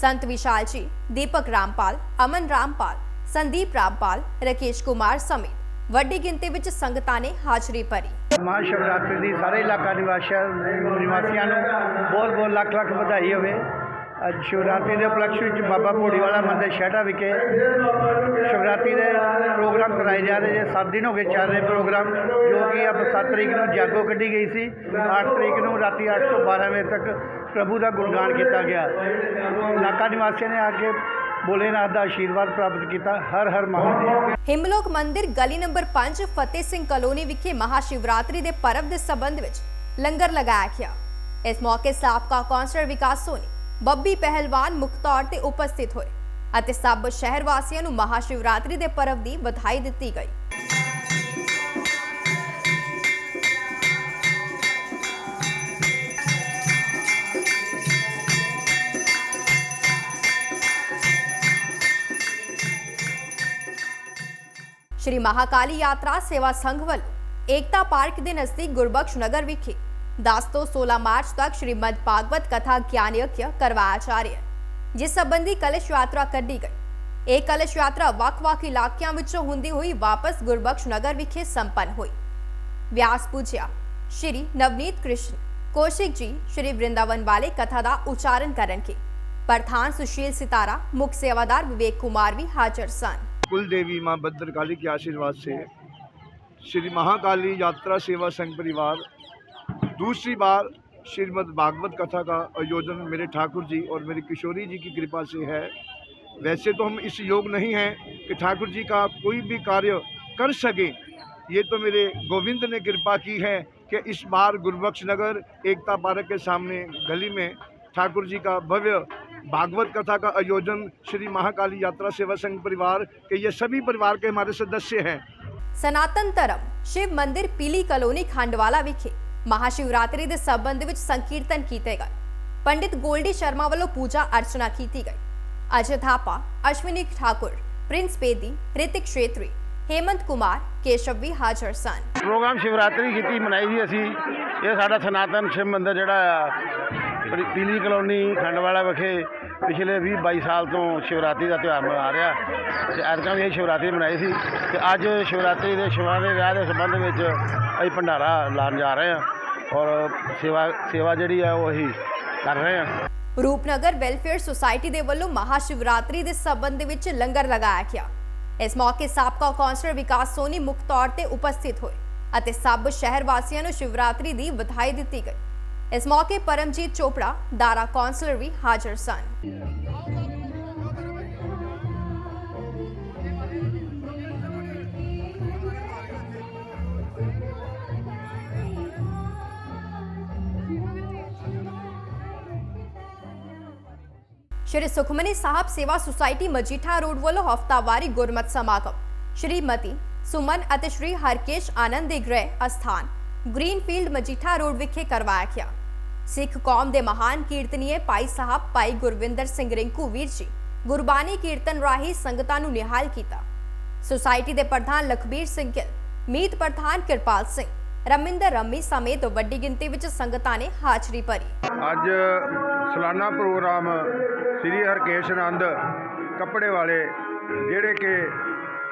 ਸੰਤ ਵਿਸ਼ਾਲ ਜੀ, ਦੀਪਕ ਰਾਮਪਾਲ, ਅਮਨ ਰਾਮਪਾਲ, ਸੰਦੀਪ ਰਾਮਪਾਲ, ਰਕੇਸ਼ ਕੁਮਾਰ ਸਮੇਤ ਵੱਡੀ ਗਿਣਤੀ ਵਿੱਚ ਸੰਗਤਾਂ ਨੇ ਹਾਜ਼ਰੀ ਭਰੀ। ਮਹਾਸ਼ਿਵਰਾਤਰੀ ਦੀ ਸਾਰੇ ਇਲਾਕਾ ਨਿਵਾਸੀਆਂ ਨਿਵਾਸੀਆਂ ਨੂੰ ਬਹੁਤ ਬਹੁਤ ਲੱਖ ਲੱਖ ਵਧਾਈ ਹੋਵੇ। ਅੱਜ ਸ਼ਿਵਰਾਤਰੀ ਦੇ ਉਪਲਕਸ਼ ਵਿੱਚ ਬਾਬਾ ਭੋੜੀਵਾਲਾ ਮੰਦਿਰ ਸ਼ਹਿਡਾ ਵਿਖੇ ਸ਼ਿਵਰਾਤਰੀ ਦੇ ਪ੍ਰੋਗਰਾਮ ਕਰਾਏ ਜਾ ਰਹੇ ਜੇ 7 ਦਿਨ ਹੋ ਗਏ ਚੱਲ ਰਹੇ ਪ੍ਰੋਗਰਾਮ, ਜੋ ਕਿ ਅਬ 7 ਤਰੀਕ ਨੂੰ ਜਾਗੋ ਕੱਢੀ ਗਈ ਸੀ। 8 ਤਰੀਕ ਨੂੰ ਰਾਤੀ 8 ਤੋਂ 12 ਵਜੇ ਤੱਕ ਪ੍ਰਭੂ ਦਾ ਗੁਣਗਾਨ ਕੀਤਾ ਗਿਆ। ਨਾਕਾ ਨਿਵਾਸੀਆਂ ਨੇ ਆ ਕੇ ਭੋਲੇਨਾਥ ਦਾ ਆਸ਼ੀਰਵਾਦ ਪ੍ਰਾਪਤ ਕੀਤਾ। ਹਰ ਹਰ ਮਹਾਦੇਵ। ਹਿਮਲੋਕ ਮੰਦਿਰ ਗਲੀ ਨੰਬਰ 5 ਫਤਿਹ ਸਿੰਘ ਕਲੋਨੀ ਵਿਖੇ ਮਹਾ ਸ਼ਿਵਰਾਤਰੀ ਦੇ ਪਰਵ ਦੇ ਸੰਬੰਧ ਵਿੱਚ ਲੰਗਰ ਲਗਾਇਆ ਗਿਆ। ਇਸ ਮੌਕੇ ਸਾਬਕਾ ਕੌਂਸਲਰ ਵਿਕਾਸ ਸੋਨੀ ਬੱਬੀ ਪਹਿਲਵਾਨ ਮੁੱਖ ਤੌਰ ਤੇ ਉਪਸਥਿਤ ਹੋਏ ਅਤੇ ਸਭ ਸ਼ਹਿਰ ਵਾਸੀਆਂ ਨੂੰ ਮਹਾਸ਼ਿਵਰਾਤਰੀ ਦੇ ਪਰਵ ਦੀ ਵਧਾਈ ਦਿੱਤੀ ਗਈ। ਸ਼੍ਰੀ ਮਹਾਕਾਲੀ ਯਾਤਰਾ ਸੇਵਾ ਸੰਘ ਵੱਲ ਏਕਤਾ ਪਾਰਕ ਦੇ ਨਜ਼ਦੀਕ ਗੁਰਬਖਸ਼ ਨਗਰ ਵਿਖੇ 10 ਤੋਂ 16 ਮਾਰਚ ਤੱਕ ਸ਼੍ਰੀਮਦ ਭਾਗਵਤ ਕਥਾ ਗਿਆਨ ਯੱਗ ਕਰਵਾਇਆ ਜਾ ਰਿਹਾ ਹੈ ਜਿਸ ਸੰਬੰਧੀ ਕਲਸ਼ ਯਾਤਰਾ ਕੱਢੀ ਗਈ ਇਹ ਕਲਸ਼ ਯਾਤਰਾ ਵੱਖ-ਵੱਖ ਇਲਾਕਿਆਂ ਵਿੱਚੋਂ ਹੁੰਦੀ ਹੋਈ ਵਾਪਸ ਗੁਰਬਖਸ਼ ਨਗਰ ਵਿਖੇ ਸੰਪੰਨ ਹੋਈ ਵਿਆਸ ਪੂਜਿਆ ਸ਼੍ਰੀ ਨਵਨੀਤ ਕ੍ਰਿਸ਼ਨ ਕੌਸ਼ਿਕ ਜੀ ਸ਼੍ਰੀ ਵਰਿੰਦਾਵਨ ਵਾਲੇ ਕਥਾ ਦਾ ਉਚਾਰਨ ਕਰਨਗੇ ਪ੍ਰਧਾਨ ਸੁਸ਼ੀਲ ਸਿਤਾਰਾ ਮੁੱਖ ਸੇਵਾਦਾਰ ਵਿਵੇਕ ਕੁਮਾਰ ਵੀ ਹਾਜ਼ਰ ਸਨ कुल देवी माँ भद्रकाली के आशीर्वाद से श्री महाकाली यात्रा सेवा संघ परिवार दूसरी बार श्रीमद भागवत कथा का आयोजन मेरे ठाकुर जी और मेरे किशोरी जी की कृपा से है। वैसे तो हम इस योग नहीं हैं कि ठाकुर जी का कोई भी कार्य कर सकें। ये तो मेरे गोविंद ने कृपा की है कि इस बार गुरुबख्श नगर एकता पार्क के सामने गली में ठाकुर जी का भव्य भागवत कथा का आयोजन श्री महाकाली यात्रा सेवा संघ परिवार के ये सभी परिवार के हमारे सदस्य हैं। सनातन धर्म, शिव मंदिर, पीली कॉलोनी, खांडवाला विखे। ਮਹਾਸ਼ਿਵਰਾਤਰੀ ਦੇ ਸੰਬੰਧ ਵਿੱਚ ਸੰਕੀਰਤਨ ਕੀਤੇ ਗਏ। ਪੰਡਿਤ ਗੋਲਡੀ ਸ਼ਰਮਾ ਵੱਲੋਂ ਪੂਜਾ ਅਰਚਨਾ ਕੀਤੀ ਗਈ। ਅਜੇ ਥਾਪਾ ਅਸ਼ਵਨੀ ਠਾਕੁਰ, ਪ੍ਰਿੰਸ ਬੇਦੀ, ਰਿਤਿਕ ਸ਼ੇਤਰੀ ਹੇਮੰਤ ਕੁਮਾਰ, ਕੇਸ਼ਵ ਵੀ ਹਾਜ਼ਰ ਸਨ। ਪ੍ਰੋਗਰਾਮ ਸ਼ਿਵਰਾਤਰੀ ਕੀਤੀ, ਮਨਾਈ ਦੀ ਅਸੀਂ। ਇਹ ਸਾਡਾ ਸਨਾਤਨ ਸ਼ਿਵ ਮੰਦਿਰ ਜਿਹੜਾ ਆ ਪੀਲੀ ਕਲੋਨੀ, ਖੰਡਵਾਲਾ ਵਿਖੇ ਪਿਛਲੇ 20 22 ਸਾਲ ਤੋਂ ਸ਼ਿਵਰਾਤਰੀ ਦਾ ਤਿਉਹਾਰ ਮਨਾ ਰਿਹਾ ਤੇ ਐਤਕਾਂ ਵੀ ਇਹ ਸ਼ਿਵਰਾਤਰੀ ਮਨਾਈ ਸੀ ਤੇ ਅੱਜ ਸ਼ਿਵਰਾਤਰੀ ਦੇ ਸ਼ਿਵਾਂ ਦੇ ਵਿਆਹ ਦੇ ਸੰਬੰਧ ਵਿੱਚ ਅਸੀਂ ਭੰਡਾਰਾ ਲਾਉਣ ਜਾ ਰਹੇ ਹਾਂ ਔਰ ਸੇਵਾ ਸੇਵਾ ਜਿਹੜੀ ਹੈ ਉਹ ਅਸੀਂ ਕਰ ਰਹੇ ਹਾਂ। ਰੂਪਨਗਰ ਵੈਲਫੇਅਰ ਸੁਸਾਇਟੀ ਦੇ ਵੱਲੋਂ ਮਹਾ ਸ਼ਿਵਰਾਤਰੀ ਦੇ ਸਬੰਧ ਵਿੱਚ ਲੰਗਰ ਲਗਾਇਆ ਗਿਆ। ਇਸ ਮੌਕੇ ਸਾਬਕਾ ਕੌਂਸਲਰ ਵਿਕਾਸ ਸੋਨੀ ਮੁੱਖ ਤੌਰ ਤੇ ਉਪਸਥਿਤ ਹੋਏ ਅਤੇ ਸਭ ਸ਼ਹਿਰ ਵਾਸੀਆਂ ਨੂੰ ਸ਼ਿਵਰਾਤਰੀ ਦੀ ਵਧਾਈ ਦਿੱਤੀ ਗਈ। ਇਸ ਮੌਕੇ ਪਰਮਜੀਤ ਚੋਪੜਾ, ਦਾਰਾ ਕੌਂਸਲਰ ਵੀ ਹਾਜ਼ਰ ਸਨ। ਸ਼੍ਰੀ ਸੁਖਮਨੀ ਸਾਹਿਬ ਸੇਵਾ ਸੁਸਾਇਟੀ ਮਜੀਠਾ ਰੋਡ ਵੱਲੋਂ ਹਫਤਾਵਾਰੀ ਗੁਰਮਤ ਸਮਾਗਮ। ਸ਼੍ਰੀਮਤੀ ਸੁਮਨ ਅਤੇ ਸ਼੍ਰੀ ਹਰਕੇਸ਼ ਆਨੰਦ ਦੇ ਗ੍ਰਹਿ ਅਸਥਾਨ, ਗ੍ਰੀਨਫੀਲਡ ਮਜੀਠਾ ਰੋਡ ਵਿਖੇ ਕਰਵਾਇਆ ਗਿਆ। ਸਿੱਖ ਕੌਮ ਦੇ ਮਹਾਨ ਕੀਰਤਨੀਏ ਭਾਈ ਸਾਹਿਬ ਭਾਈ ਗੁਰਵਿੰਦਰ ਸਿੰਘ ਰਿੰਕੂ ਵੀਰ ਜੀ, ਗੁਰਬਾਣੀ ਕੀਰਤਨ ਰਾਹੀਂ ਸੰਗਤਾਂ ਨੂੰ ਨਿਹਾਲ ਕੀਤਾ। ਸੁਸਾਇਟੀ ਦੇ ਪ੍ਰਧਾਨ ਲਖਬੀਰ ਸਿੰਘ ਮੀਤ ਪ੍ਰਧਾਨ ਕਿਰਪਾਲ ਸਿੰਘ, ਰਮਿੰਦਰ ਰੰਮੀ ਸਮੇਤ ਵੱਡੀ ਗਿਣਤੀ ਵਿੱਚ ਸੰਗਤਾਂ ਨੇ ਹਾਜ਼ਰੀ ਭਰੀ। ਅੱਜ ਸਾਲਾਨਾ ਪ੍ਰੋਗਰਾਮ ਸ੍ਰੀ ਹਰਕੇਸ਼ ਆਨੰਦ ਕੱਪੜੇ ਵਾਲੇ, ਜਿਹੜੇ ਕਿ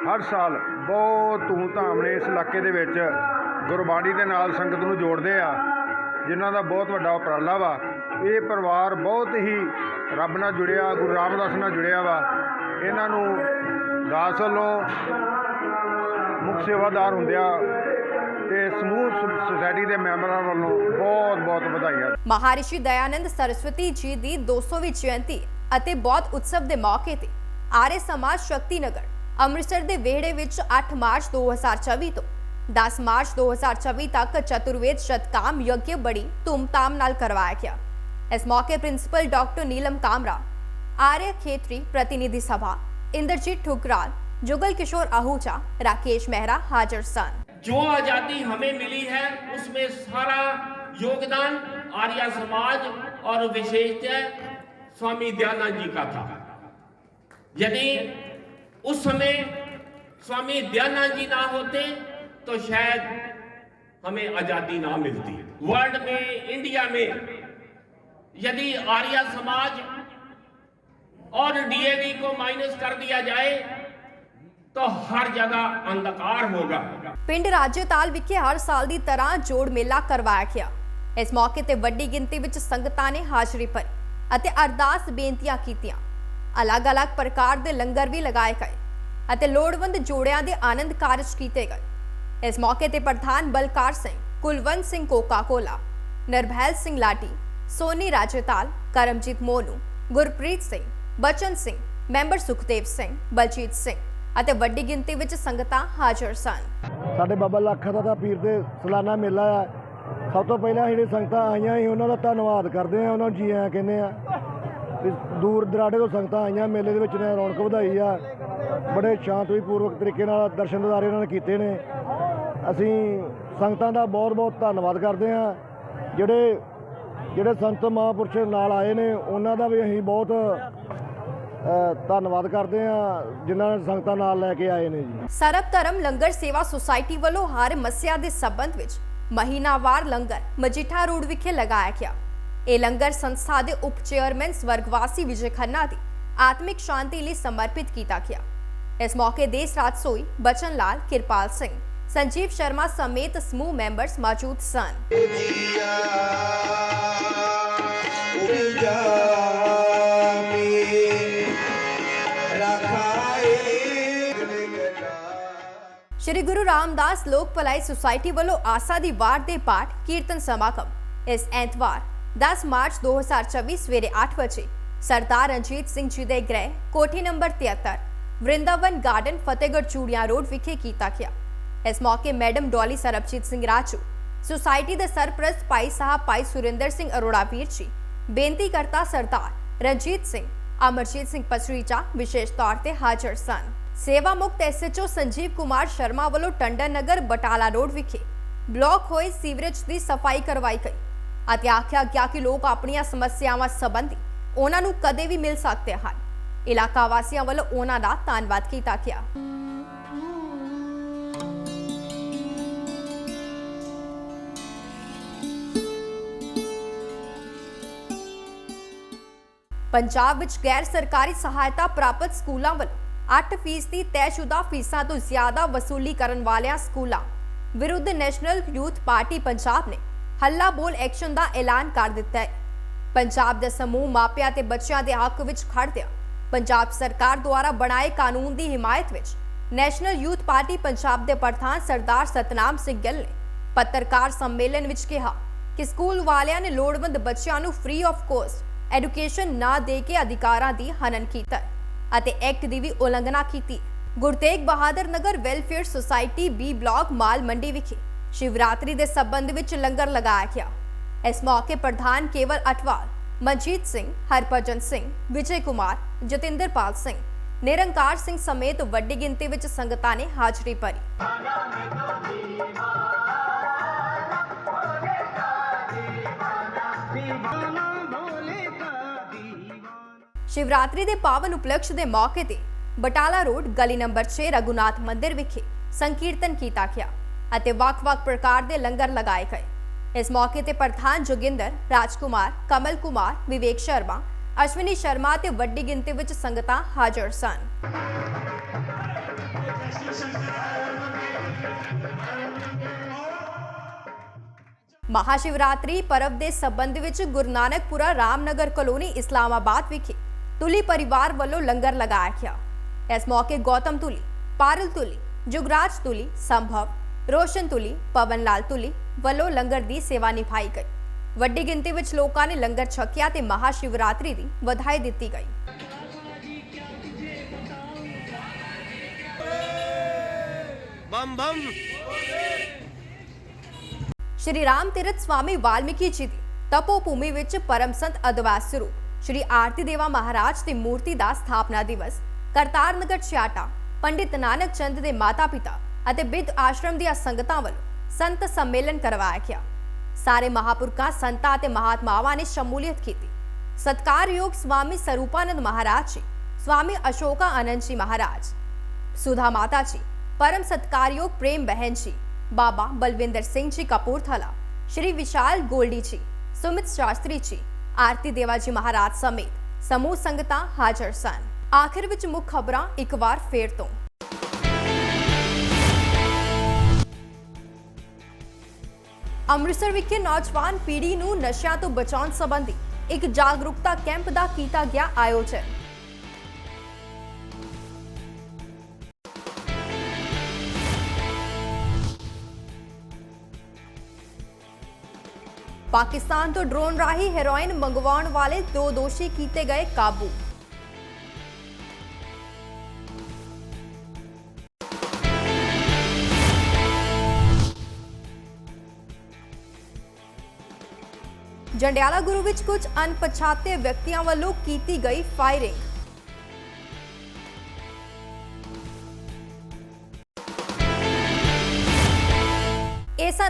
ਹਰ ਸਾਲ ਬਹੁਤ ਧੂਮ ਧਾਮ ਨੇ ਇਸ ਇਲਾਕੇ ਦੇ ਵਿੱਚ ਗੁਰਬਾਣੀ ਦੇ ਨਾਲ ਸੰਗਤ ਨੂੰ ਜੋੜਦੇ ਆ ਜਿਨ੍ਹਾਂ ਦਾ ਬਹੁਤ ਵੱਡਾ ਉਪਰਾਲਾ ਵਾ। ਇਹ ਪਰਿਵਾਰ ਬਹੁਤ ਹੀ ਰੱਬ ਨਾਲ ਜੁੜਿਆ, ਗੁਰੂ ਰਾਮਦਾਸ ਨਾਲ ਜੁੜਿਆ ਵਾ। ਇਹਨਾਂ ਨੂੰ ਦਾਸ ਵੱਲੋਂ ਮੁੱਖ ਸੇਵਾਦਾਰ ਹੁੰਦਿਆਂ ਤੇ ਸਮੂਹ ਸੁ- ਸੁਸਾਇਟੀ ਦੇ ਮੈਂਬਰਾਂ ਵੱਲੋਂ ਬਹੁਤ ਬਹੁਤ ਵਧਾਈਆਂ। ਮਹਾਰਿਸ਼ੀ ਦਇਆਨੰਦ ਸਰਸਵਤੀ ਜੀ ਦੀ 200ਵੀਂ ਜਯੰਤੀ ਅਤੇ ਬਹੁਤ ਉਤਸਵ ਦੇ ਮੌਕੇ ਤੇ ਆਰੇ ਸਮਾਜ ਸ਼ਕਤੀ ਨਗਰ ਅੰਮ੍ਰਿਤਸਰ ਦੇ ਵਿਹੜੇ ਵਿੱਚ 8 ਮਾਰਚ 2024 ਤੋਂ 10 मार्च 2026 तक चतुर्वेद शतकाम यज्ञ बड़ी तुमताम नाल करवाया गया। इस मौके प्रिंसिपल डॉक्टर नीलम कामरा, आर्य खेत्री प्रतिनिधि सभा, इंद्रजीत ठुकराल, जुगल किशोर आहूजा, राकेश मेहरा हाजर सन। जो आज़ादी हमें मिली है, उसमें सारा योगदान आर्य समाज और विशेषतः स्वामी दयानंद जी का था। यदि उस समय स्वामी दयानंद जी ना होते तो शायद हमें आज़ादी ना मिलती वर्ल्ड में इंडिया में यदि आर्य समाज और डीएवी को माइनस कर दिया जाए तो हर जगह अंधकार होगा ਪਿੰਡ ਰਾਜੇਤਾਲ ਵਿਖੇ ਹਰ ਸਾਲ ਦੀ ਤਰ੍ਹਾਂ ਜੋੜ ਮੇਲਾ ਕਰਵਾਇਆ ਗਿਆ ਇਸ ਮੌਕੇ ਤੇ ਵੱਡੀ ਗਿਣਤੀ ਵਿੱਚ ਸੰਗਤਾਂ ਨੇ ਹਾਜ਼ਰੀ ਭਰੀ ਅਤੇ ਅਰਦਾਸ ਬੇਨਤੀਆਂ ਕੀਤੀਆਂ ਅਲੱਗ-ਅਲੱਗ ਪ੍ਰਕਾਰ ਦੇ ਲੰਗਰ ਵੀ ਲਗਾਏ ਗਏ ਅਤੇ ਲੋੜਵੰਦ ਜੋੜਿਆਂ ਦੇ ਆਨੰਦ ਕਾਰਜ ਕੀਤੇ ਗਏ ਇਸ ਮੌਕੇ ਤੇ ਪ੍ਰਧਾਨ ਬਲਕਾਰ ਸਿੰਘ, ਕੁਲਵੰਤ ਸਿੰਘ ਕੋਕਾ-ਕੋਲਾ, ਨਰਭੈਲ ਸਿੰਘ ਲਾਟੀ ਸੋਨੀ ਰਾਜੇਤਾਲ, ਕਰਮਜੀਤ ਮੋਨੂ, ਗੁਰਪ੍ਰੀਤ ਸਿੰਘ, ਬਚਨ ਸਿੰਘ, ਮੈਂਬਰ ਸੁਖਦੇਵ ਸਿੰਘ, ਬਲਜੀਤ ਸਿੰਘ ਅਤੇ ਵੱਡੀ ਗਿਣਤੀ ਵਿੱਚ ਸੰਗਤਾਂ ਹਾਜ਼ਰ ਸਨ। ਸਾਡੇ ਬਾਬਾ ਲੱਖਾ ਦਾ ਪੀਰ ਦੇ ਸਾਲਾਨਾ ਮੇਲਾ ਆ। ਸਭ ਤੋਂ ਪਹਿਲਾਂ ਜਿਹੜੇ ਸੰਗਤਾਂ ਆਈਆਂ ਸੀ, ਉਹਨਾਂ ਦਾ ਧੰਨਵਾਦ ਕਰਦੇ ਆ ਉਹਨਾਂ ਨੂੰ ਜੀ ਆਇਆਂ ਕਹਿੰਦੇ ਆ ਦੂਰ ਦਰਾਡੇ ਤੋਂ ਸੰਗਤਾਂ ਆਈਆਂ, ਮੇਲੇ ਦੇ ਵਿੱਚ ਨੇ, ਰੌਣਕ ਵਧਾਈ ਆ। ਬੜੇ ਸ਼ਾਂਤਮਈ ਪੂਰਵਕ ਤਰੀਕੇ ਨਾਲ ਦਰਸ਼ਨ ਦਿਦਾਰੇ ਉਹਨਾਂ ਨੇ ਕੀਤੇ ਨੇ। ਅਸੀਂ ਸੰਗਤਾਂ ਦਾ ਬਹੁਤ ਬਹੁਤ ਧੰਨਵਾਦ ਕਰਦੇ ਹਾਂ। ਜਿਹੜੇ ਜਿਹੜੇ ਸੰਤ ਮਹਾਂਪੁਰਸ਼ ਨਾਲ ਆਏ ਨੇ, ਉਹਨਾਂ ਦਾ ਵੀ ਅਸੀਂ ਬਹੁਤ ਧੰਨਵਾਦ ਕਰਦੇ ਆ ਜਿਨ੍ਹਾਂ ਨੇ ਸੰਗਤਾਂ ਨਾਲ ਲੈ ਕੇ ਆਏ ਨੇ ਜੀ। ਸਰਬ ਧਰਮ ਲੰਗਰ ਸੇਵਾ ਸੁਸਾਇਟੀ ਵੱਲੋਂ ਹਰ ਮੱਸਿਆ ਦੇ ਸੰਬੰਧ ਵਿੱਚ ਮਹੀਨਾਵਾਰ ਲੰਗਰ ਮਜੀਠਾ ਰੋਡ ਵਿਖੇ ਲਗਾਇਆ ਗਿਆ। ਇਹ ਲੰਗਰ ਸੰਸਥਾ ਦੇ ਉਪ ਚੇਅਰਮੈਨ ਸਵਰਗਵਾਸੀ ਵਿਜੇ ਖੰਨਾ ਦੀ ਆਤਮਿਕ ਸ਼ਾਂਤੀ ਲਈ ਸਮਰਪਿਤ ਕੀਤਾ ਗਿਆ। ਇਸ ਮੌਕੇ ਦੇਸ ਰਾਜ ਸੋਈ ਬਚਨ ਲਾਲ ਕਿਰਪਾਲ ਸਿੰਘ ਸੰਜੀਵ ਸ਼ਰਮਾ ਸਮੇਤ ਸਮੂਹ ਮੈਂਬਰਸ ਮੌਜੂਦ ਸਨ। ਸ਼੍ਰੀ ਗੁਰੂ ਰਾਮਦਾਸ ਲੋਕ ਭਲਾਈ ਸੁਸਾਇਟੀ ਵੱਲੋਂ ਆਸਾ ਦੀ ਵਾਰ ਦੇ ਪਾਠ, ਕੀਰਤਨ ਸਮਾਗਮ ਇਸ ਐਤਵਾਰ 10 ਮਾਰਚ 2024 ਸਵੇਰੇ 8 ਵਜੇ, ਸਰਦਾਰ ਰਣਜੀਤ ਸਿੰਘ ਜੀ ਦੇ ਗ੍ਰਹਿ, ਕੋਠੀ number 73 Vrindavan garden, Fatehgarh Churian road ਵਿਖੇ ਕੀਤਾ ਗਿਆ। ਇਸ ਮੌਕੇ ਮੈਡਮ ਡੋਲੀ ਸਰਬਜੀਤ ਸਿੰਘ ਰਾਜੂ, ਸੁਸਾਇਟੀ ਦੇ ਸਰਪ੍ਰਸਤ ਭਾਈ ਸਾਹਿਬ ਭਾਈ ਸੁਰਿੰਦਰ ਸਿੰਘ ਅਰੋੜਾ ਵੀਰ ਜੀ, ਬੇਨਤੀ ਕਰਤਾ ਸਰਦਾਰ ਰਣਜੀਤ ਸਿੰਘ, ਅਮਰਜੀਤ ਸਿੰਘ ਪਸਰੀਚਾ ਵਿਸ਼ੇਸ਼ ਤੌਰ ਤੇ ਹਾਜ਼ਰ ਸਨ। ਸੇਵਾ ਮੁਕਤ ਐਸਐਚਓ ਸੰਜੀਵ ਕੁਮਾਰ ਸ਼ਰਮਾ ਵੱਲੋਂ ਟੰਡਨ ਨਗਰ ਬਟਾਲਾ ਰੋਡ ਵਿਖੇ ਬਲਾਕ ਹੋਏ ਸੀਵਰੇਜ ਦੀ ਸਫ਼ਾਈ ਕਰਵਾਈ ਗਈ ਅਤੇ ਆਖਿਆ ਗਿਆ ਕਿ ਲੋਕ ਆਪਣੀਆਂ ਸਮੱਸਿਆਵਾਂ ਸੰਬੰਧੀ ਉਹਨਾਂ ਨੂੰ ਕਦੇ ਵੀ ਮਿਲ ਸਕਦੇ ਹਨ। ਇਲਾਕਾ ਵਾਸੀਆਂ ਵੱਲੋਂ ਉਹਨਾਂ ਦਾ ਧੰਨਵਾਦ ਕੀਤਾ ਗਿਆ। ਪੰਜਾਬ ਵਿੱਚ ਗੈਰ ਸਰਕਾਰੀ ਸਹਾਇਤਾ ਪ੍ਰਾਪਤ ਸਕੂਲਾਂ ਵੱਲੋਂ 8 ਫੀਸਦੀ ਤੈਅਸ਼ੁਦਾ ਫੀਸਾਂ ਤੋਂ ਜ਼ਿਆਦਾ ਵਸੂਲੀ ਕਰਨ ਵਾਲਿਆਂ ਸਕੂਲਾਂ ਵਿਰੁੱਧ ਨੈਸ਼ਨਲ ਯੂਥ ਪਾਰਟੀ ਪੰਜਾਬ ਨੇ ਹੱਲਾ ਬੋਲ ਐਕਸ਼ਨ ਦਾ ਐਲਾਨ ਕਰ ਦਿੱਤਾ ਹੈ। ਪੰਜਾਬ ਦੇ ਸਮੂਹ ਮਾਪਿਆਂ ਤੇ ਬੱਚਿਆਂ ਦੇ ਹੱਕ ਵਿੱਚ ਖੜਦਿਆਂ ਪੰਜਾਬ ਸਰਕਾਰ ਦੁਆਰਾ ਬਣਾਏ ਕਾਨੂੰਨ ਦੀ ਹਿਮਾਇਤ ਵਿੱਚ ਨੈਸ਼ਨਲ ਯੂਥ ਪਾਰਟੀ ਪੰਜਾਬ ਦੇ ਪ੍ਰਧਾਨ ਸਰਦਾਰ ਸਤਨਾਮ ਸਿੰਘ ਗਿੱਲ ਨੇ ਪੱਤਰਕਾਰ ਸੰਮੇਲਨ ਵਿੱਚ ਕਿਹਾ ਕਿ ਸਕੂਲ ਵਾਲਿਆਂ ਨੇ ਲੋੜਵੰਦ ਬੱਚਿਆਂ ਨੂੰ ਫ੍ਰੀ ਆਫ ਕੋਸਟ ਐਜੂਕੇਸ਼ਨ ਨਾ ਦੇ ਕੇ ਅਧਿਕਾਰਾਂ ਦੀ ਹਨਨ ਕੀਤਾ ਅਤੇ ਐਕਟ ਦੀ ਵੀ ਉਲੰਘਣਾ ਕੀਤੀ। Guru Bahadur Nagar welfare society B block Mall Mandi ਵਿਖੇ ਸ਼ਿਵਰਾਤਰੀ ਦੇ ਸੰਬੰਧ ਵਿੱਚ ਲੰਗਰ ਲਗਾਇਆ ਗਿਆ। ਇਸ ਮੌਕੇ ਪ੍ਰਧਾਨ ਕੇਵਲ ਅਟਵਾਲ, ਮਨਜੀਤ ਸਿੰਘ, ਹਰਭਜਨ ਸਿੰਘ, ਵਿਜੇ ਕੁਮਾਰ, ਜਤਿੰਦਰਪਾਲ ਸਿੰਘ, ਨਿਰੰਕਾਰ ਸਿੰਘ ਸਮੇਤ ਵੱਡੀ ਗਿਣਤੀ ਵਿੱਚ ਸੰਗਤਾਂ ਨੇ ਹਾਜ਼ਰੀ ਭਰੀ। ਸ਼ਿਵਰਾਤਰੀ ਦੇ ਪਾਵਨ ਉਪਲਕਸ਼ ਦੇ ਮੌਕੇ ਤੇ ਬਟਾਲਾ ਰੋਡ ਗਲੀ ਨੰਬਰ 6 ਰਘੁਨਾਥ ਮੰਦਿਰ ਵਿਖੇ ਸੰਕੀਰਤਨ ਕੀਤਾ ਗਿਆ ਅਤੇ ਵੱਖ-ਵੱਖ ਪ੍ਰਕਾਰ ਦੇ ਲੰਗਰ ਲਗਾਏ ਗਏ। ਇਸ ਮੌਕੇ ਤੇ ਪ੍ਰਧਾਨ ਜੋਗਿੰਦਰ, ਰਾਜਕੁਮਾਰ, ਕਮਲ ਕੁਮਾਰ, ਵਿਵੇਕ ਸ਼ਰਮਾ, ਅਸ਼ਵਨੀ ਸ਼ਰਮਾ ਤੇ ਵੱਡੀ ਗਿਣਤੀ ਵਿੱਚ ਸੰਗਤਾਂ ਹਾਜ਼ਰ ਸਨ। ਮਹਾਸ਼ਿਵਰਾਤਰੀ ਪਰਵ ਦੇ ਸਬੰਧ ਵਿੱਚ ਗੁਰੂ ਨਾਨਕਪੁਰਾ ਰਾਮਨਗਰ ਕਲੋਨੀ ਇਸਲਾਮਾਬਾਦ ਵਿਖੇ ਤੁਲੀ ਪਰਿਵਾਰ ਵੱਲੋਂ ਲੰਗਰ ਲਗਾਇਆ ਗਿਆ। ਇਸ ਮੌਕੇ ਗੌਤਮ ਤੁਲੀ ਪਾਰਲ ਤੁਲੀ ਜੁਗਰਾਜ ਤੁਲੀ ਸੰਭਵ ਰੋਸ਼ਨ ਤੁਲੀ ਪਵਨ ਲਾਲ ਤੁਲੀ ਵੱਲੋਂ ਲੰਗਰ ਦੀ ਸੇਵਾ ਨਿਭਾਈ ਗਈ। ਵੱਡੀ ਗਿਣਤੀ ਵਿੱਚ ਲੋਕਾਂ ਨੇ ਲੰਗਰ ਛਕਿਆ ਤੇ ਮਹਾਸ਼ਿਵਰਾਤਰੀ ਦੀ ਵਧਾਈ ਦਿੱਤੀ ਗਈ। ਬੰਮ ਬੰਮ ਸ਼੍ਰੀ ਰਾਮ ਤੀਰਥ ਸਵਾਮੀ ਵਾਲਮੀਕੀ ਜੀ ਦੀ ਤਪੋ ਭੂਮੀ ਵਿੱਚ ਪਰਮ ਸੰਤ ਅਦਵਾਸ ਸਰੂਪ। ਸ਼੍ਰੀ ਆਰਤੀ ਦੇਵਾ ਮਹਾਰਾਜ ਦੀ ਮੂਰਤੀ ਦਾ ਸਥਾਪਨਾ ਦਿਵਸ ਕਰਤਾਰ ਨਗਰ ਛਿਆਟਾ ਪੰਡਿਤ ਨਾਨਕ ਚੰਦ ਦੇ ਮਾਤਾ-ਪਿਤਾ ਅਤੇ ਬਿੱਧ ਆਸ਼ਰਮ ਦੀਆਂ ਸੰਗਤਾਂ ਵੱਲੋਂ ਸੰਤ ਸੰਮੇਲਨ ਕਰਵਾਇਆ ਗਿਆ ਸਾਰੇ ਮਹਾਪੁਰਖਾਂ, ਸੰਤਾਂ ਅਤੇ ਮਹਾਤਮਾਵਾਂ ਨੇ ਸ਼ਮੂਲੀਅਤ ਕੀਤੀ. ਸਤਕਾਰਯੋਗ ਸਵਾਮੀ ਸਰੂਪਾਨੰਦ ਮਹਾਰਾਜ ਜੀ, ਸਵਾਮੀ ਅਸ਼ੋਕਾ ਆਨੰਦ ਜੀ ਮਹਾਰਾਜ, ਸੁਧਾ ਮਾਤਾ ਜੀ, ਪਰਮ ਸਤਕਾਰਯੋਗ ਪ੍ਰੇਮ ਬਹਿਨ ਜੀ, ਬਾਬਾ ਬਲਵਿੰਦਰ ਸਿੰਘ ਜੀ ਕਪੂਰਥਲਾ, ਸ਼੍ਰੀ ਵਿਸ਼ਾਲ ਆਰਤੀ ਦੇਵਾ ਜੀ ਮਹਾਰਾਜ ਸਮੇਤ ਸਮੂਹ ਸੰਗਤਾਂ ਹਾਜ਼ਰ ਸਨ। ਆਖਿਰ ਵਿੱਚ ਮੁੱਖ ਖਬਰਾਂ ਇੱਕ ਵਾਰ ਫੇਰ ਤੋਂ। ਅੰਮ੍ਰਿਤਸਰ ਵਿਖੇ ਨੌਜਵਾਨ ਪੀੜ੍ਹੀ ਨੂੰ ਨਸ਼ਿਆਂ ਤੋਂ ਬਚਾਉਣ ਸੰਬੰਧੀ ਇੱਕ ਜਾਗਰੂਕਤਾ ਕੈਂਪ ਦਾ ਕੀਤਾ ਗਿਆ ਆਯੋਜਨ। ਪਾਕਿਸਤਾਨ ਤੋਂ ਡਰੋਨ ਰਾਹੀਂ ਹੈਰੋਇਨ ਮੰਗਵਾਉਣ ਵਾਲੇ ਦੋ ਦੋਸ਼ੀ ਕੀਤੇ ਗਏ ਕਾਬੂ। ਜੰਡਿਆਲਾ ਗੁਰੂ ਵਿੱਚ ਕੁਝ ਅਣਪਛਾਤੇ ਵਿਅਕਤੀਆਂ ਵੱਲੋਂ ਕੀਤੀ ਗਈ ਫਾਇਰਿੰਗ।